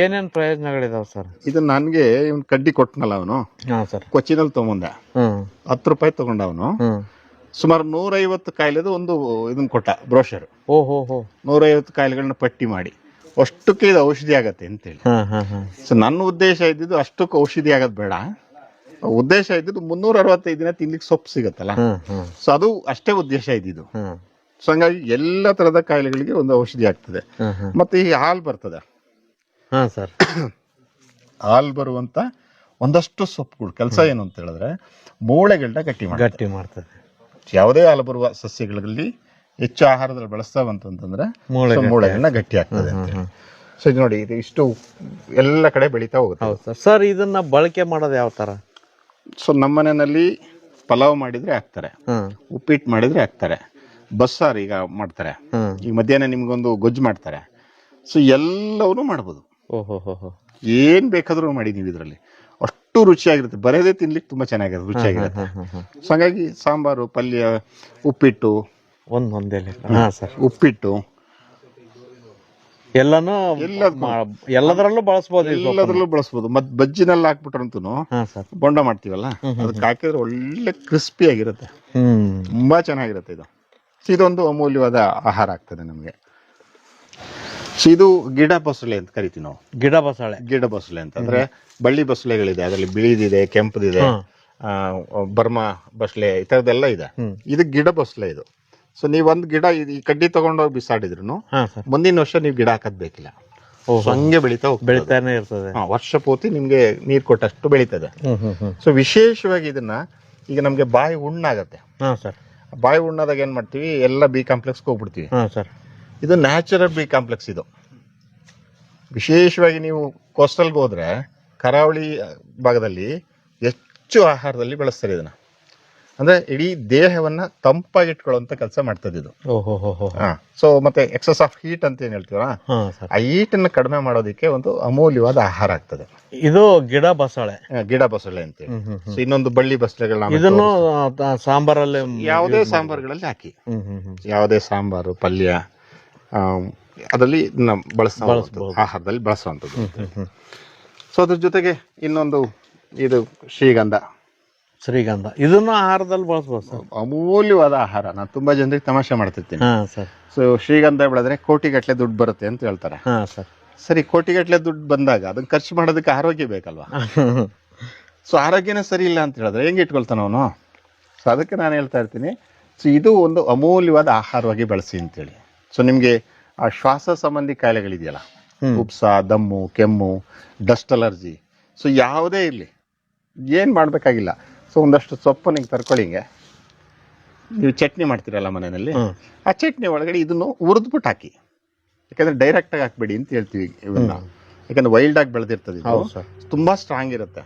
ಏನೇನು ಪ್ರಯೋಜನಗಳಿದಾವ ಸರ್? ಇದು ನನ್ಗೆ ಇವ್ನ್ ಕಡ್ಡಿ ಕೊಟ್ಟನಲ್ಲ ಅವನು. ಕೊಚ್ಚಿನಲ್ಲಿ ತಗೊಂಡ. ಹತ್ತು ರೂಪಾಯಿ ತಗೊಂಡ ಅವನು ಸುಮಾರು ನೂರೈವತ್ತು ಕಾಯಿಲೆದು ಒಂದು ಇದನ್ನು ಕೊಟ್ಟ ಬ್ರೋಷರ್ ಓ ಹೋ. ಹೋ ನೂರೈವತ್ತು ಕಾಯಿಲೆಗಳನ್ನ ಪಟ್ಟಿ ಮಾಡಿ. ಅಷ್ಟಕ್ಕೆ ಇದು ಔಷಧಿ ಆಗತ್ತೆ ಅಂತೇಳಿ. ಸೊ ನನ್ನ ಉದ್ದೇಶ ಇದ್ದಿದ್ದು ಅಷ್ಟಕ್ಕೆ ಔಷಧಿ ಆಗೋದು ಬೇಡ. ಉದ್ದೇಶ ಇದ್ದಿದ್ದು ಮುನ್ನೂರ ಅರವತ್ತೈದು ದಿನ ತಿನ್ಲಿಕ್ಕೆ ಸೊಪ್ಪು ಸಿಗತ್ತಲ್ಲ? ಸೊ ಅದು ಅಷ್ಟೇ ಉದ್ದೇಶ ಇದ್ದಿದ್ದು. ಸೊ ಹಂಗಾಗಿ ಎಲ್ಲ ತರದ ಕಾಯಿಲೆಗಳಿಗೆ ಒಂದು ಔಷಧಿ ಆಗ್ತದೆ. ಮತ್ತೆ ಈ ಹಾಲು ಬರ್ತದೆ? ಹಾ ಸರ್. ಹಾಲು ಬರುವಂತ ಒಂದಷ್ಟು ಸೊಪ್ಪುಗಳು ಕೆಲಸ ಏನು ಅಂತ ಹೇಳಿದ್ರೆ ಮೂಳೆಗಳನ್ನ ಗಟ್ಟಿ ಮಾಡಿ ಗಟ್ಟಿ ಮಾಡ್ತದೆ. ಯಾವುದೇ ಹಾಲು ಬರುವ ಸಸ್ಯಗಳಲ್ಲಿ ಹೆಚ್ಚು ಆಹಾರದಲ್ಲಿ ಬಳಸ್ತಾವ ಅಂತಂದ್ರೆ ಮೂಳೆಗಳನ್ನ ಗಟ್ಟಿ ಆಗ್ತದೆ ಸೊ ಇದು ನೋಡಿ ಇದು ಇಷ್ಟು ಎಲ್ಲ ಕಡೆ ಬೆಳೀತಾ ಹೋಗುತ್ತೆ. ಸರ್. ಸರ್ ಇದನ್ನ ಬಳಕೆ ಮಾಡೋದು ಯಾವ ತರ ಸೊ ನಮ್ಮ ಮನೆಯಲ್ಲಿ ಪಲಾವ್ ಮಾಡಿದ್ರೆ ಹಾಕ್ತಾರೆ. ಉಪ್ಪಿಟ್ಟು ಮಾಡಿದ್ರೆ ಹಾಕ್ತಾರೆ. ಬಸ್ಸಾರು ಈಗ ಮಾಡ್ತಾರೆ. ಈ ಈಗ ಮಧ್ಯಾಹ್ನ ನಿಮ್ಗೊಂದು ಗೊಜ್ಜು ಮಾಡ್ತಾರೆ. ಸೊ ಎಲ್ಲವನ್ನೂ ಮಾಡ್ಬೋದು. ಓಹೋ ಏನ್ ಬೇಕಾದ್ರೂ ಮಾಡಿ ನೀವು ಇದರಲ್ಲಿ. ಅಷ್ಟು ರುಚಿಯಾಗಿರುತ್ತೆ. ಬರೋದೇ ತಿನ್ಲಿಕ್ಕೆ ತುಂಬಾ ಚೆನ್ನಾಗಿರುತ್ತೆ ರುಚಿಯಾಗಿರುತ್ತೆ. ಸೊ ಹಾಗಾಗಿ ಸಾಂಬಾರು ಪಲ್ಯ ಉಪ್ಪಿಟ್ಟು. ಒಂದ್ ಒಂದೇಲೆ ಹಾ ಸರ್. ಉಪ್ಪಿಟ್ಟು. ಎಲ್ಲಾನು ಎಲ್ಲದರಲ್ಲೂ ಬಳಸ್ಬೋದು ಇದು. ಎಲ್ಲದರಲ್ಲೂ ಬಳಸ್ಬೋದು. ಮತ್ ಬಜ್ಜಿನಲ್ಲಿ ಹಾಕ್ಬಿಟ್ರಂತೂ ಹಾ ಸರ್. ಬೊಂಡ ಮಾಡ್ತೀವಲ್ಲ? ಅದಕ್ಕೆ ಹಾಕಿದ್ರೆ ಒಳ್ಳೆ ಕ್ರಿಸ್ಪಿ ಆಗಿರುತ್ತೆ. ಹ್ಮ್. ತುಂಬಾ ಚೆನ್ನಾಗಿರುತ್ತೆ ಇದು. ಸೊ ಇದೊಂದು ಅಮೂಲ್ಯವಾದ ಆಹಾರ ಆಗ್ತದೆ ನಮಗೆ. ಸೊ ಇದು ಗಿಡ ಬಸಳೆ ಅಂತ ಕರಿತೀವಿ ನಾವು. ಗಿಡ ಬಸಳೆ. ಗಿಡ ಬಸಳೆ ಅಂತ. ಅಂದ್ರೆ ಬಳ್ಳಿ ಬಸಳೆಗಳಿದೆ ಅದರಲ್ಲಿ ಬಿಳಿದಿದೆ ಕೆಂಪದಿದೆ ಬರ್ಮಾ ಬಸಳೆ ಈ ತರದೆಲ್ಲ ಇದೆ. ಇದು ಗಿಡ ಬಸಳೆ ಇದು. ಸೊ ನೀವು ಒಂದು ಗಿಡ ಈ ಕಡ್ಡಿ ತಗೊಂಡೋಗಿ ಬಿಸಾಡಿದ್ರು ಮುಂದಿನ ವರ್ಷ ನೀವು ಗಿಡ ಹಾಕದ್ ಬೇಕಿಲ್ಲ. ಹಂಗೆ ಬೆಳಿತಾ ಬೆಳಿತಾನೆ ಇರ್ತದೆ. ವರ್ಷ ಪೂರ್ತಿ ನಿಮ್ಗೆ ನೀರ್ ಕೊಟ್ಟಷ್ಟು ಬೆಳಿತದೆ. ಸೊ ವಿಶೇಷವಾಗಿ ಇದನ್ನ ಈಗ ನಮ್ಗೆ ಬಾಯಿ ಹುಣ್ಣಾಗತ್ತೆ ಹಾ ಸರ್. ಬಾಯಿ ಹುಣ್ಣಾದಾಗ ಏನ್ ಮಾಡ್ತೀವಿ? ಎಲ್ಲ ಬಿ ಕಾಂಪ್ಲೆಕ್ಸ್ ಹೋಗ್ಬಿಡ್ತೀವಿ. ಇದು ನ್ಯಾಚುರಲ್ ಬಿ ಕಾಂಪ್ಲೆಕ್ಸ್ ಇದು. ವಿಶೇಷವಾಗಿ ನೀವು ಕೋಸ್ಟಲ್ಗೆ ಹೋದ್ರೆ ಕರಾವಳಿ ಭಾಗದಲ್ಲಿ ಹೆಚ್ಚು ಆಹಾರದಲ್ಲಿ ಬಳಸ್ತಾರೆ ಇದನ್ನ. ಅಂದ್ರೆ ಇಡೀ ದೇಹವನ್ನ ತಂಪಾಗಿಟ್ಕೊಳ್ಳುವಂತ ಕೆಲಸ ಮಾಡ್ತದೆ ಇದು. ಓಹೋ ಹೋ ಹೋ ಸೊ ಮತ್ತೆ ಎಕ್ಸಸ್ ಆಫ್ ಹೀಟ್ ಅಂತ ಏನು ಹೇಳ್ತೀವ ಆ ಹೀಟ್ ಅನ್ನ ಕಡಿಮೆ ಮಾಡೋದಕ್ಕೆ ಒಂದು ಅಮೂಲ್ಯವಾದ ಆಹಾರ ಆಗ್ತದೆ. ಇದು ಗಿಡ ಬಸಳೆ. ಗಿಡ ಬಸಳೆ ಅಂತೇಳಿ. ಸೊ ಇನ್ನೊಂದು ಬಳ್ಳಿ ಬಸಳೆಗಳನ್ನ ಇದನ್ನು ಸಾಂಬಾರಲ್ಲಿ ಯಾವುದೇ ಸಾಂಬಾರುಗಳಲ್ಲಿ ಹಾಕಿ. ಯಾವುದೇ ಸಾಂಬಾರು ಪಲ್ಯ ಅದರಲ್ಲಿ. ಆಹಾರದಲ್ಲಿ ಬಳಸುವಂಥದ್ದು. ಸೊ ಅದ್ರ ಜೊತೆಗೆ ಇನ್ನೊಂದು ಇದು ಶ್ರೀಗಂಧ. ಶ್ರೀಗಂಧ. ಇದನ್ನು ಆಹಾರದಲ್ಲಿ ಬಳಸ್ಬೋದು ಸರ್. ಅಮೂಲ್ಯವಾದ ಆಹಾರ. ನಾನು ತುಂಬಾ ಜನರಿಗೆ ತಮಾಷೆ ಮಾಡ್ತಿರ್ತೀನಿ. ಹಾ ಸರ್. ಸೊ ಶ್ರೀಗಂಧ ಬೆಳೆದ್ರೆ ಕೋಟಿಗಟ್ಟಲೆ ದುಡ್ಡು ಬರುತ್ತೆ ಅಂತ ಹೇಳ್ತಾರೆ. ಹಾ ಸರ್. ಸರಿ ಕೋಟಿಗಟ್ಟಲೆ ದುಡ್ಡು ಬಂದಾಗ ಅದನ್ನ ಖರ್ಚು ಮಾಡೋದಕ್ಕೆ ಆರೋಗ್ಯ ಬೇಕಲ್ವಾ? *laughs* ಸೊ ಆರೋಗ್ಯನೇ ಸರಿ ಇಲ್ಲ ಅಂತ ಹೇಳಿದ್ರೆ ಹೆಂಗೆ ಇಟ್ಕೊಳ್ತಾನ ಅವನು? ಸೊ ಅದಕ್ಕೆ ನಾನು ಹೇಳ್ತಾ ಇರ್ತೀನಿ. ಸೊ ಇದು ಒಂದು ಅಮೂಲ್ಯವಾದ ಆಹಾರವಾಗಿ ಬಳಸಿ ಅಂತೇಳಿ. ಸೊ ನಿಮಗೆ ಆ ಶ್ವಾಸ ಸಂಬಂಧಿ ಕಾಯಿಲೆಗಳಿದೆಯಲ್ಲ. ಉಪ್ಸ ದಮ್ಮು ಕೆಮ್ಮು ಡಸ್ಟ್ ಅಲರ್ಜಿ. ಸೊ ಯಾವುದೇ ಇರಲಿ. ಏನು ಮಾಡಬೇಕಾಗಿಲ್ಲ. ಸೊ ಒಂದಷ್ಟು ಸೊಪ್ಪು ನಿಂಗೆ ತರ್ಕೊಳ್ಳಿ ಹಿಂಗೆ. ನೀವು ಚಟ್ನಿ ಮಾಡ್ತೀರಲ್ಲ ಮನೆಯಲ್ಲಿ? ಆ ಚಟ್ನಿ ಒಳಗಡೆ ಇದನ್ನು ಹುರಿದ್ಬಿಟ್ಟು ಹಾಕಿ. ಯಾಕಂದ್ರೆ ಡೈರೆಕ್ಟ್ ಆಗಿ ಹಾಕ್ಬೇಡಿ ಅಂತ ಹೇಳ್ತೀವಿ ಇವನ್ನ. ಯಾಕಂದ್ರೆ ವೈಲ್ಡ್ ಆಗಿ ಬೆಳೆದಿರ್ತದೆ ತುಂಬಾ ಸ್ಟ್ರಾಂಗ್ ಇರುತ್ತೆ.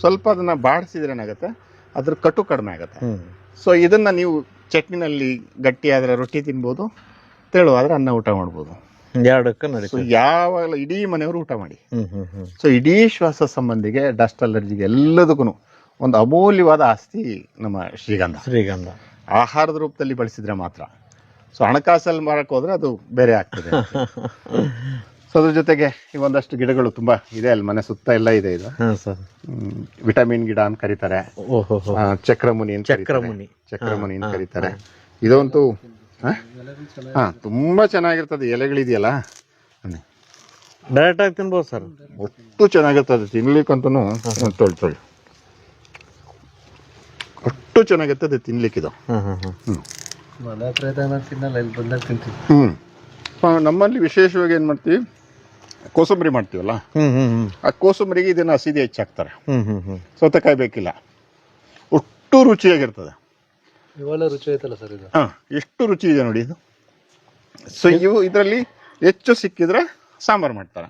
ಸ್ವಲ್ಪ ಅದನ್ನ ಬಾಡಿಸಿದ್ರೆ ಏನಾಗುತ್ತೆ? ಅದ್ರ ಕಟು ಕಡಿಮೆ ಆಗುತ್ತೆ. ಸೊ ಇದನ್ನ ನೀವು ಚಟ್ನಿನಲ್ಲಿ ಗಟ್ಟಿ ಆದ್ರೆ ರೊಟ್ಟಿ ತಿನ್ಬೋದು. ತೆಳುವಾದ್ರೆ ಅನ್ನ ಊಟ ಮಾಡ್ಬೋದು. ಎರಡಕ್ಕೂ ಸೊ ನಡೀತದೆ ಯಾವಾಗ ಇಡೀ ಮನೆಯವರು ಊಟ ಮಾಡಿ. ಹ್ಮ್ ಹ್ಮ್ ಹ್ಮ್. ಸೊ ಇಡೀ ಶ್ವಾಸ ಸಂಬಂಧಿಗೆ ಡಸ್ಟ್ ಅಲರ್ಜಿಗೆ ಎಲ್ಲದಕ್ಕೂ ಒಂದು ಅಮೂಲ್ಯವಾದ ಆಸ್ತಿ ನಮ್ಮ ಶ್ರೀಗಂಧ. ಶ್ರೀಗಂಧ. ಆಹಾರದ ರೂಪದಲ್ಲಿ ಬಳಸಿದ್ರೆ ಮಾತ್ರ. ಸೊ ಹಣಕಾಸಲ್ಲಿ ಮಾರಕ್ಕೆ ಹೋದ್ರೆ ಅದು ಬೇರೆ ಆಗ್ತದೆ. *laughs* ಸೊ ಅದ್ರ ಜೊತೆಗೆ ಈ ಒಂದಷ್ಟು ಗಿಡಗಳು ತುಂಬಾ ಇದೆ. ಅಲ್ಲಿ ಮನೆ ಸುತ್ತ ಎಲ್ಲ ಇದೆ ಇದು. ಹಾ ಸರ್. ಹ್ಮ್, ವಿಟಮಿನ್ ಗಿಡ ಅಂತ ಕರೀತಾರೆ. ಓಹೋ ಆ, ಚಕ್ರಮುನಿ ಅಂತ ಕರೀತಾರೆ. ಚಕ್ರಮುನಿ. ಚಕ್ರಮುನಿ ಅಂತ ಕರೀತಾರೆ. ಇದಂತೂ ಹಾ? ತುಂಬ ತುಂಬಾ ಚೆನ್ನಾಗಿರ್ತದೆ. ಎಲೆಗಳಿದೆಯಲ್ಲ? ಬನ್ನಿ. ಡೈರೆಕ್ಟ್ ಆಗಿ ತಿನ್ಬೋದು ಸರ್. ಒಟ್ಟು ಚೆನ್ನಾಗಿರ್ತದೆ. ತಿನ್ಲಿಕ್ಕಂತೂ ತೊಳ್ ತೊಳ್. ಒಟ್ಟು ಚೆನ್ನಾಗಿರ್ತದೆ ತಿನ್ಲಿಕ್ಕಿದು. ಇದು ಹಾ ಹ್ಞೂ ಹ್ಮ್. ನಮ್ಮಲ್ಲಿ ವಿಶೇಷವಾಗಿ ಏನು ಮಾಡ್ತೀವಿ? ಕೋಸಂಬರಿ ಮಾಡ್ತೀವಲ್ಲ? ಹ್ಮ್ ಹ್ಮ್ ಹ್ಮ್. ಆ ಕೋಸಂಬರಿಗೆ ಇದನ್ನು ಹಸಿದೆ ಹೆಚ್ಚಾಕ್ತಾರೆ. ಹ್ಮ್ ಹ್ಮ್ ಹ್ಞೂ ಸೌತೆಕಾಯಿ ಬೇಕಿಲ್ಲ. ಒಟ್ಟು ರುಚಿಯಾಗಿರ್ತದೆ. ಇವೆಲ್ಲ ರುಚಿ ಐತಲ್ಲ ಸರ್ ಇದು? ಹಾ ಎಷ್ಟು ರುಚಿ ಇದೆ ನೋಡಿ ಇದು. ಸೊ ಇವು ಇದರಲ್ಲಿ ಹೆಚ್ಚು ಸಿಕ್ಕಿದ್ರೆ ಸಾಂಬಾರ್ ಮಾಡ್ತಾರೆ.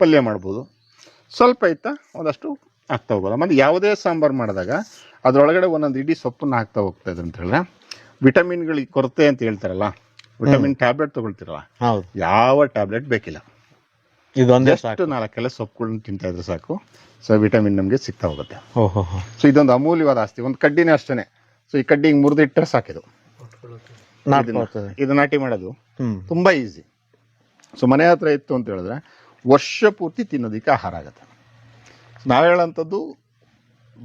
ಪಲ್ಯ ಮಾಡ್ಬೋದು. ಸ್ವಲ್ಪ ಇತ್ತ ಒಂದಷ್ಟು ಹಾಕ್ತಾ ಹೋಗೋದು ಮತ್ತೆ ಯಾವುದೇ ಸಾಂಬಾರ್ ಮಾಡಿದಾಗ ಅದರೊಳಗಡೆ ಒಂದೊಂದು ಇಡೀ ಸೊಪ್ಪನ್ನ ಹಾಕ್ತಾ ಹೋಗ್ತಾ ಇದ್ರೆ ಅಂತ ಹೇಳಿದ್ರೆ ವಿಟಮಿನ್ಗಳಿಗೆ ಕೊರತೆ ಅಂತ ಹೇಳ್ತಾರಲ್ಲ ವಿಟಮಿನ್ ಟ್ಯಾಬ್ಲೆಟ್ ತಗೊಳ್ತಿರಲ್ಲ ಹೌದು. ಯಾವ ಟ್ಯಾಬ್ಲೆಟ್ ಬೇಕಿಲ್ಲ. ಇದೊಂದೇ ಜಸ್ಟ್ ಸಾಕು. ನಾಲ್ಕೆಲ್ಲ ಸೊಪ್ಪುಗಳನ್ನ ತಿಂತಾ ಇದ್ರೆ ಸಾಕು. ಸೊ ವಿಟಮಿನ್ ನಮಗೆ ಸಿಗ್ತಾ ಹೋಗುತ್ತೆ. ಓಹೋ ಸೊ ಇದೊಂದು ಅಮೂಲ್ಯವಾದ ಆಸ್ತಿ. ಒಂದು ಕಡ್ಡಿನೇ ಅಷ್ಟೇ ಸೊ ಈ ಕಡ್ಡಿ ಹಿಂಗೆ ಮುರಿದಿಟ್ಟರೆ ಸಾಕಿದು. ನಾಟ್ಕೊಳ್ತದೆ ಇದು ನಾಟಿ ಮಾಡೋದು. ಹ್ಮ್. ತುಂಬಾ ಈಸಿ ಸೊ ಮನೆ ಹತ್ರ ಇತ್ತು ಅಂತ ಹೇಳಿದ್ರೆ ವರ್ಷ ಪೂರ್ತಿ ತಿನ್ನೋದಕ್ಕೆ ಆಹಾರ ಆಗುತ್ತೆ. ನಾವು ಹೇಳೋಂಥದ್ದು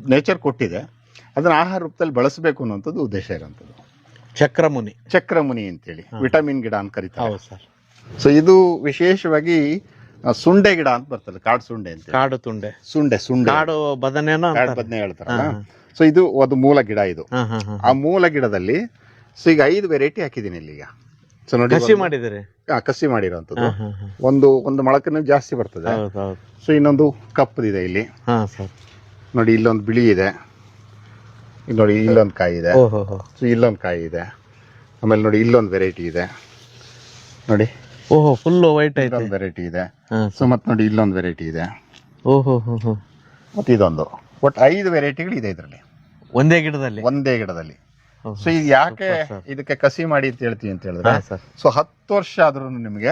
ನೇಚರ್ ಕೊಟ್ಟಿದೆ. ಅದನ್ನ ಆಹಾರ ರೂಪದಲ್ಲಿ ಬಳಸಬೇಕು ಅನ್ನೋಂಥದ್ದು ಉದ್ದೇಶ ಇರೋಂಥದ್ದು. ಚಕ್ರಮುನಿ. ಚಕ್ರಮುನಿ ಅಂತೇಳಿ. ವಿಟಮಿನ್ ಗಿಡ ಅಂತ ಕರಿತಾರೆ. ಹೌದು ಸರ್. ಸೊ ಇದು ವಿಶೇಷವಾಗಿ ಸುಂಡೆ ಗಿಡ ಅಂತ ಬರ್ತದೆ ಕಾಡು ಸುಂಡೆ ಅಂತ ಕಾಡು ತುಂಡೆ. ಸುಂಡೆ ಸುಂಡೆ. ಕಾಡು ಬದನೆ ಕಾಡು. ಬದನೆ ಹೇಳ್ತಾರಲ್ಲ? ಸೊ ಇದು ಒಂದು ಮೂಲ ಗಿಡ ಇದು. ಆ ಮೂಲ ಗಿಡದಲ್ಲಿ ಸೊ ಈಗ ಐದು ವೆರೈಟಿ ಹಾಕಿದ್ದೀನಿ ಇಲ್ಲಿ ಈಗ. ಸೊ ನೋಡಿ ಕಸಿ ಮಾಡಿದರೆ ಆ, ಕಸಿ ಮಾಡಿರೋಂಥದ್ದು. ಒಂದು ಒಂದು ಮೊಳಕನ್ನು ಜಾಸ್ತಿ ಬರ್ತದೆ. ಹೌದು ಹೌದು. ಸೊ ಇನ್ನೊಂದು ಕಪ್ಪದಿದೆ ಇಲ್ಲಿ. ಹಾ ಸರ್. ನೋಡಿ ಇಲ್ಲೊಂದು ಬಿಳಿ ಇದೆ. ಇಲ್ಲಿ ನೋಡಿ ಇಲ್ಲೊಂದು ಕಾಯಿ ಇದೆ. ಓಹೋ ಸೊ ಇಲ್ಲೊಂದು ಕಾಯಿ ಇದೆ. ಆಮೇಲೆ ನೋಡಿ ಇಲ್ಲೊಂದು ವೆರೈಟಿ ಇದೆ. ನೋಡಿ. ಓಹೋ ಫುಲ್ ವೈಟ್ ಐತೆ. ಇಲ್ಲೊಂದು ವೆರೈಟಿ ಇದೆ. ಸೊ ಮತ್ತೆ ನೋಡಿ ಇಲ್ಲೊಂದು ವೆರೈಟಿ ಇದೆ. ಓಹೋ ಹೋ ಹೋ. ಮತ್ತೆ ಇದೊಂದು. ಒಟ್ಟು ಐದು ವೆರೈಟಿಗಳು ಇದೆ ಇದರಲ್ಲಿ. ಒಂದೇ ಗಿಡದಲ್ಲಿ? ಒಂದೇ ಗಿಡದಲ್ಲಿ. ಸೊ ಇದು ಯಾಕೆ ಇದಕ್ಕೆ ಕಸಿ ಮಾಡಿ ಅಂತ ಹೇಳ್ತೀವಿ ಅಂತ ಹೇಳಿದ್ರೆ ಸೊ ಹತ್ತು ವರ್ಷ ಆದ್ರೂ ನಿಮಗೆ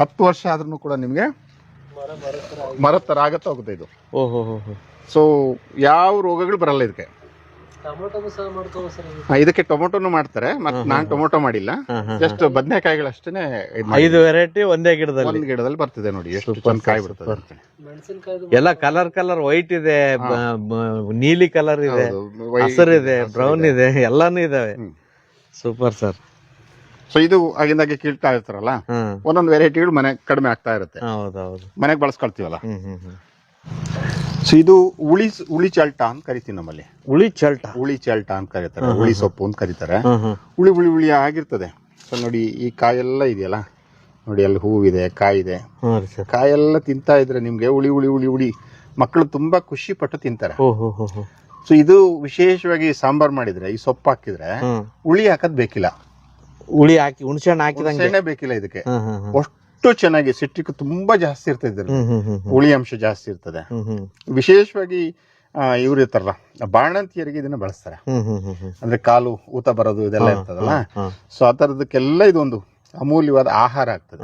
ಹತ್ತು ವರ್ಷ ಆದ್ರೂ ಕೂಡ ನಿಮಗೆ ಮರದ ತರ ಆಗತ್ತೆ ಹೋಗುತ್ತೆ ಇದು. ಓಹೋ ಸೊ ಯಾವ ರೋಗಗಳು ಬರಲ್ಲ ಇದಕ್ಕೆ. ಇದಕ್ಕೆ ಟೊಮೊಟೊನು ಮಾಡ್ತಾರೆ ಮತ್ತೆ ನಾನ್ ಟೊಮೊಟೊ ಮಾಡಿಲ್ಲ. ಜಸ್ಟ್ ಬದನೆಕಾಯಿಗಳಷ್ಟೇ ಐದು ವೆರೈಟಿ ಒಂದೇ ಗಿಡದಲ್ಲಿ. ಒಂದ್ ಗಿಡದಲ್ಲಿ ಬರ್ತಿದೆ ನೋಡಿ ಎಷ್ಟು ಚಂದ ಕಾಯಿ ಬಿಡ್ತದೆ. ಎಲ್ಲ ಕಲರ್ ಕಲರ್ ವೈಟ್ ಇದೆ ನೀಲಿ ಕಲರ್ ಇದೆ ಹಸರ್ ಇದೆ ಬ್ರೌನ್ ಇದೆ. ಎಲ್ಲಾನು ಇದಾವೆ. ಸೂಪರ್ ಸರ್ ಸೊ ಇದು ಆಗಿಂದಾಗೆ ಕೀಳ್ತಾ ಇರ್ತಾರಲ್ಲ? ಒಂದೊಂದು ವೆರೈಟಿಗಳು ಮನೆ ಕಡಿಮೆ ಆಗ್ತಾ ಇರುತ್ತೆ. ಹೌದೌದು ಮನೆಗೆ ಬಳಸ್ಕೊಳ್ತೀವಲ್ಲ? ಹ್ಮ್ ಹ್ಮ್ ಹ್ಮ್. ಸೊ ಇದು ಉಳಿ ಉಳಿ ಚಲ್ಟ ಅಂತ ಕರಿತೀವಿ ನಮ್ಮಲ್ಲಿ. ಉಳಿ ಚಲ್ಟ. ಉಳಿ ಚಲ್ಟ ಅಂತ ಕರೀತಾರೆ. ಉಳಿ ಸೊಪ್ಪು ಅಂತ ಕರೀತಾರೆ. ಹುಳಿ ಹುಳಿ ಉಳಿ ಉಳಿ ಉಳಿ ಆಗಿರ್ತದೆ. ಸೊ ನೋಡಿ ಈ ಕಾಯೆಲ್ಲ ಇದೆಯಲ್ಲ? ನೋಡಿ ಅಲ್ಲಿ ಹೂವಿದೆ ಕಾಯಿದೆ ಇದೆ. ರೀ ಸರ್. ಕಾಯೆಲ್ಲ ತಿಂತಾ ಇದ್ರೆ ನಿಮ್ಗೆ ಉಳಿ ಉಳಿ ಉಳಿ ಉಳಿ ಮಕ್ಕಳು ತುಂಬಾ ಖುಷಿ ಪಟ್ಟು ತಿಂತಾರೆ. ಸೊ ಇದು ವಿಶೇಷವಾಗಿ ಸಾಂಬಾರ್ ಮಾಡಿದ್ರೆ ಈ ಸೊಪ್ಪು ಹಾಕಿದ್ರೆ ಉಳಿ ಹುಳಿ ಹಾಕದ್ ಬೇಕಿಲ್ಲ. ಉಳಿ ಹಾಕಿ ಹುಣಸೆ ಹಣ್ಣು ಹಾಕಿದಂಗೆ ಬೇಕಿಲ್ಲ ಇದಕ್ಕೆ. ಹ್ಮ್ ಅಷ್ಟು ಚೆನ್ನಾಗಿ ಸಿಟ್ರಿಕ್ ತುಂಬಾ ಜಾಸ್ತಿ ಇರ್ತದೆ ಹುಳಿ ಅಂಶ ಜಾಸ್ತಿ ಇರ್ತದೆ. ವಿಶೇಷವಾಗಿ ಇವ್ರು ಇರ್ತಾರಲ್ಲ ಬಾಣಂತಿಯರಿಗೆ ಇದನ್ನ ಬಳಸ್ತಾರೆ. ಅಂದ್ರೆ ಕಾಲು ಊತ ಬರೋದು ಇದೆಲ್ಲ ಇರ್ತದಲ್ಲ? ಸೊ ಆ ತರದಕ್ಕೆಲ್ಲ ಇದೊಂದು ಅಮೂಲ್ಯವಾದ ಆಹಾರ ಆಗ್ತದೆ.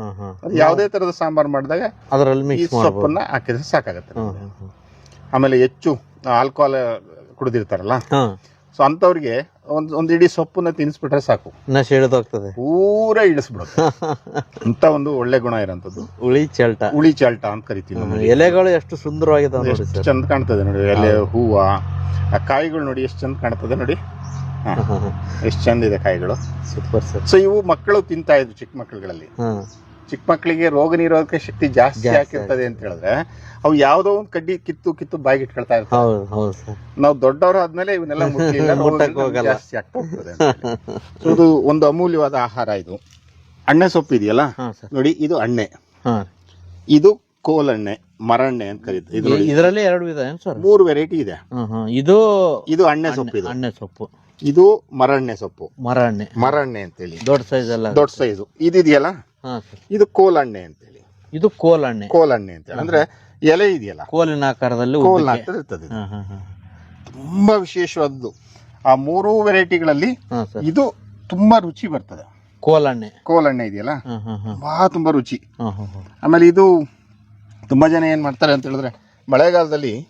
ಯಾವುದೇ ತರದ ಸಾಂಬಾರ್ ಮಾಡಿದಾಗ ಅದರಲ್ಲಿ ಸೊಪ್ಪನ್ನ ಹಾಕಿದ್ರೆ ಸಾಕಾಗತ್ತೆ ಆಮೇಲೆ ಹೆಚ್ಚು ಆಲ್ಕೋಹಾಲ್ ಕುಡಿದಿರ್ತಾರಲ್ಲ? ಸೊ ಅಂತವ್ರಿಗೆ ಒಂದ್ ಒಂದು ಇಡೀ ಸೊಪ್ಪನ್ನ ತಿನ್ಸ್ಬಿಟ್ರೆ ಸಾಕು. ನಶೆ ಹಿಡಿದೋಗ್ತದೆ ಪೂರ ಇಳಿಸ್ಬಿಡುತ್ತೆ ಅಂತ ಒಂದು ಒಳ್ಳೆ ಗುಣ ಇರೋಂಥದ್ದು. ಉಳಿ ಚಲ್ಟ. ಉಳಿ ಚಾಲ್ಟ ಅಂತ ಕರಿತೀವಿ. ಎಲೆಗಳು ಎಷ್ಟು ಸುಂದರವಾಗಿದೆ ನೋಡಿ ಎಷ್ಟು ಚಂದ ಕಾಣ್ತದೆ ನೋಡಿ ಎಲೆ ಹೂವ. ಆ ಕಾಯಿಗಳು ನೋಡಿ ಎಷ್ಟು ಚಂದ ಕಾಣ್ತದೆ ನೋಡಿ. ಹಾ, ಎಷ್ಟು ಚಂದ ಇದೆ ಕಾಯಿಗಳು. Super sir. ಸೊ ಇವು ಮಕ್ಕಳು ತಿಂತಾ ಇದ್ರು ಚಿಕ್ಕ ಮಕ್ಕಳುಗಳಲ್ಲಿ. ಚಿಕ್ಕ ಮಕ್ಕಳಿಗೆ ರೋಗ ನಿರೋಧಕ ಶಕ್ತಿ ಜಾಸ್ತಿ ಆಗಿರ್ತದೆ ಅಂತ ಹೇಳಿದ್ರೆ ಅವು ಯಾವ್ದೋ ಒಂದು ಕಡ್ಡಿ ಕಿತ್ತು ಕಿತ್ತು ಬಾಯಿಗೆ ಇಟ್ಕೊಳ್ತಾ ಇರ್ತಾರೆ. ನಾವು ದೊಡ್ಡವರು ಆದ್ಮೇಲೆ ಇವನ್ನೆಲ್ಲ. *laughs* ಜಾಸ್ತಿ ಆಗ್ತಾ ಹೋಗ್ತದೆ ಇದು ಒಂದು ಅಮೂಲ್ಯವಾದ ಆಹಾರ ಇದು. ಅಣ್ಣೆ ಸೊಪ್ಪು ಇದೆಯಲ್ಲ? ನೋಡಿ ಇದು ಅಣ್ಣೆ. ಹಾ. ಇದು ಕೋಲಣ್ಣೆ ಮರಣ್ಣೆ ಅಂತ ಕರೀತಾರೆ. ಇದು ಇದರಲ್ಲಿ ಎರಡು ವಿಧ ಸರ್? ಮೂರು ವೆರೈಟಿ ಇದೆ. ಇದು ಇದು ಅಣ್ಣೆ ಸೊಪ್ಪು ಇದು. ಅಣ್ಣೆ ಸೊಪ್ಪು. ಇದು ಮರಣ್ಣೆ ಸೊಪ್ಪು. ಮರಣ್ಣೆ. ಮರಣ್ಣೆ ಅಂತೇಳಿ ದೊಡ್ಡ ಸೈಜ್ ಅಲ್ಲ ದೊಡ್ಡ ಸೈಜು ಇದಿದೆಯಲ್ಲ? ಇದು ಕೋಲಣ್ಣೆ ಅಂತೇಳಿ. ಇದು ಕೋಲಣ್ಣೆ. ಕೋಲಣ್ಣೆ ಅಂತೇಳಿ. ಅಂದ್ರೆ ಎಲೆ ಇದೆಯಲ್ಲ? ಕೋಲಿನ ಆಕಾರದಲ್ಲಿ ಕೋಲ್ ಉದ್ದಕ್ಕೆ. ಆಗ್ತದೆ ಇರ್ತದೆ ಇದು. ತುಂಬಾ ವಿಶೇಷವಾದದ್ದು. ಆ ಮೂರು ವೆರೈಟಿಗಳಲ್ಲಿ ಇದು ತುಂಬಾ ರುಚಿ ಬರ್ತದೆ. ಕೋಲಣ್ಣೆ. ಕೋಲಣ್ಣೆ ಇದೆಯಲ್ಲ? ಹಾ ತುಂಬಾ ತುಂಬಾ ರುಚಿ. ಆಮೇಲೆ ಇದು ತುಂಬಾ ಜನ ಏನ್ ಮಾಡ್ತಾರೆ ಅಂತ ಹೇಳಿದ್ರೆ ಮಳೆಗಾಲದಲ್ಲಿ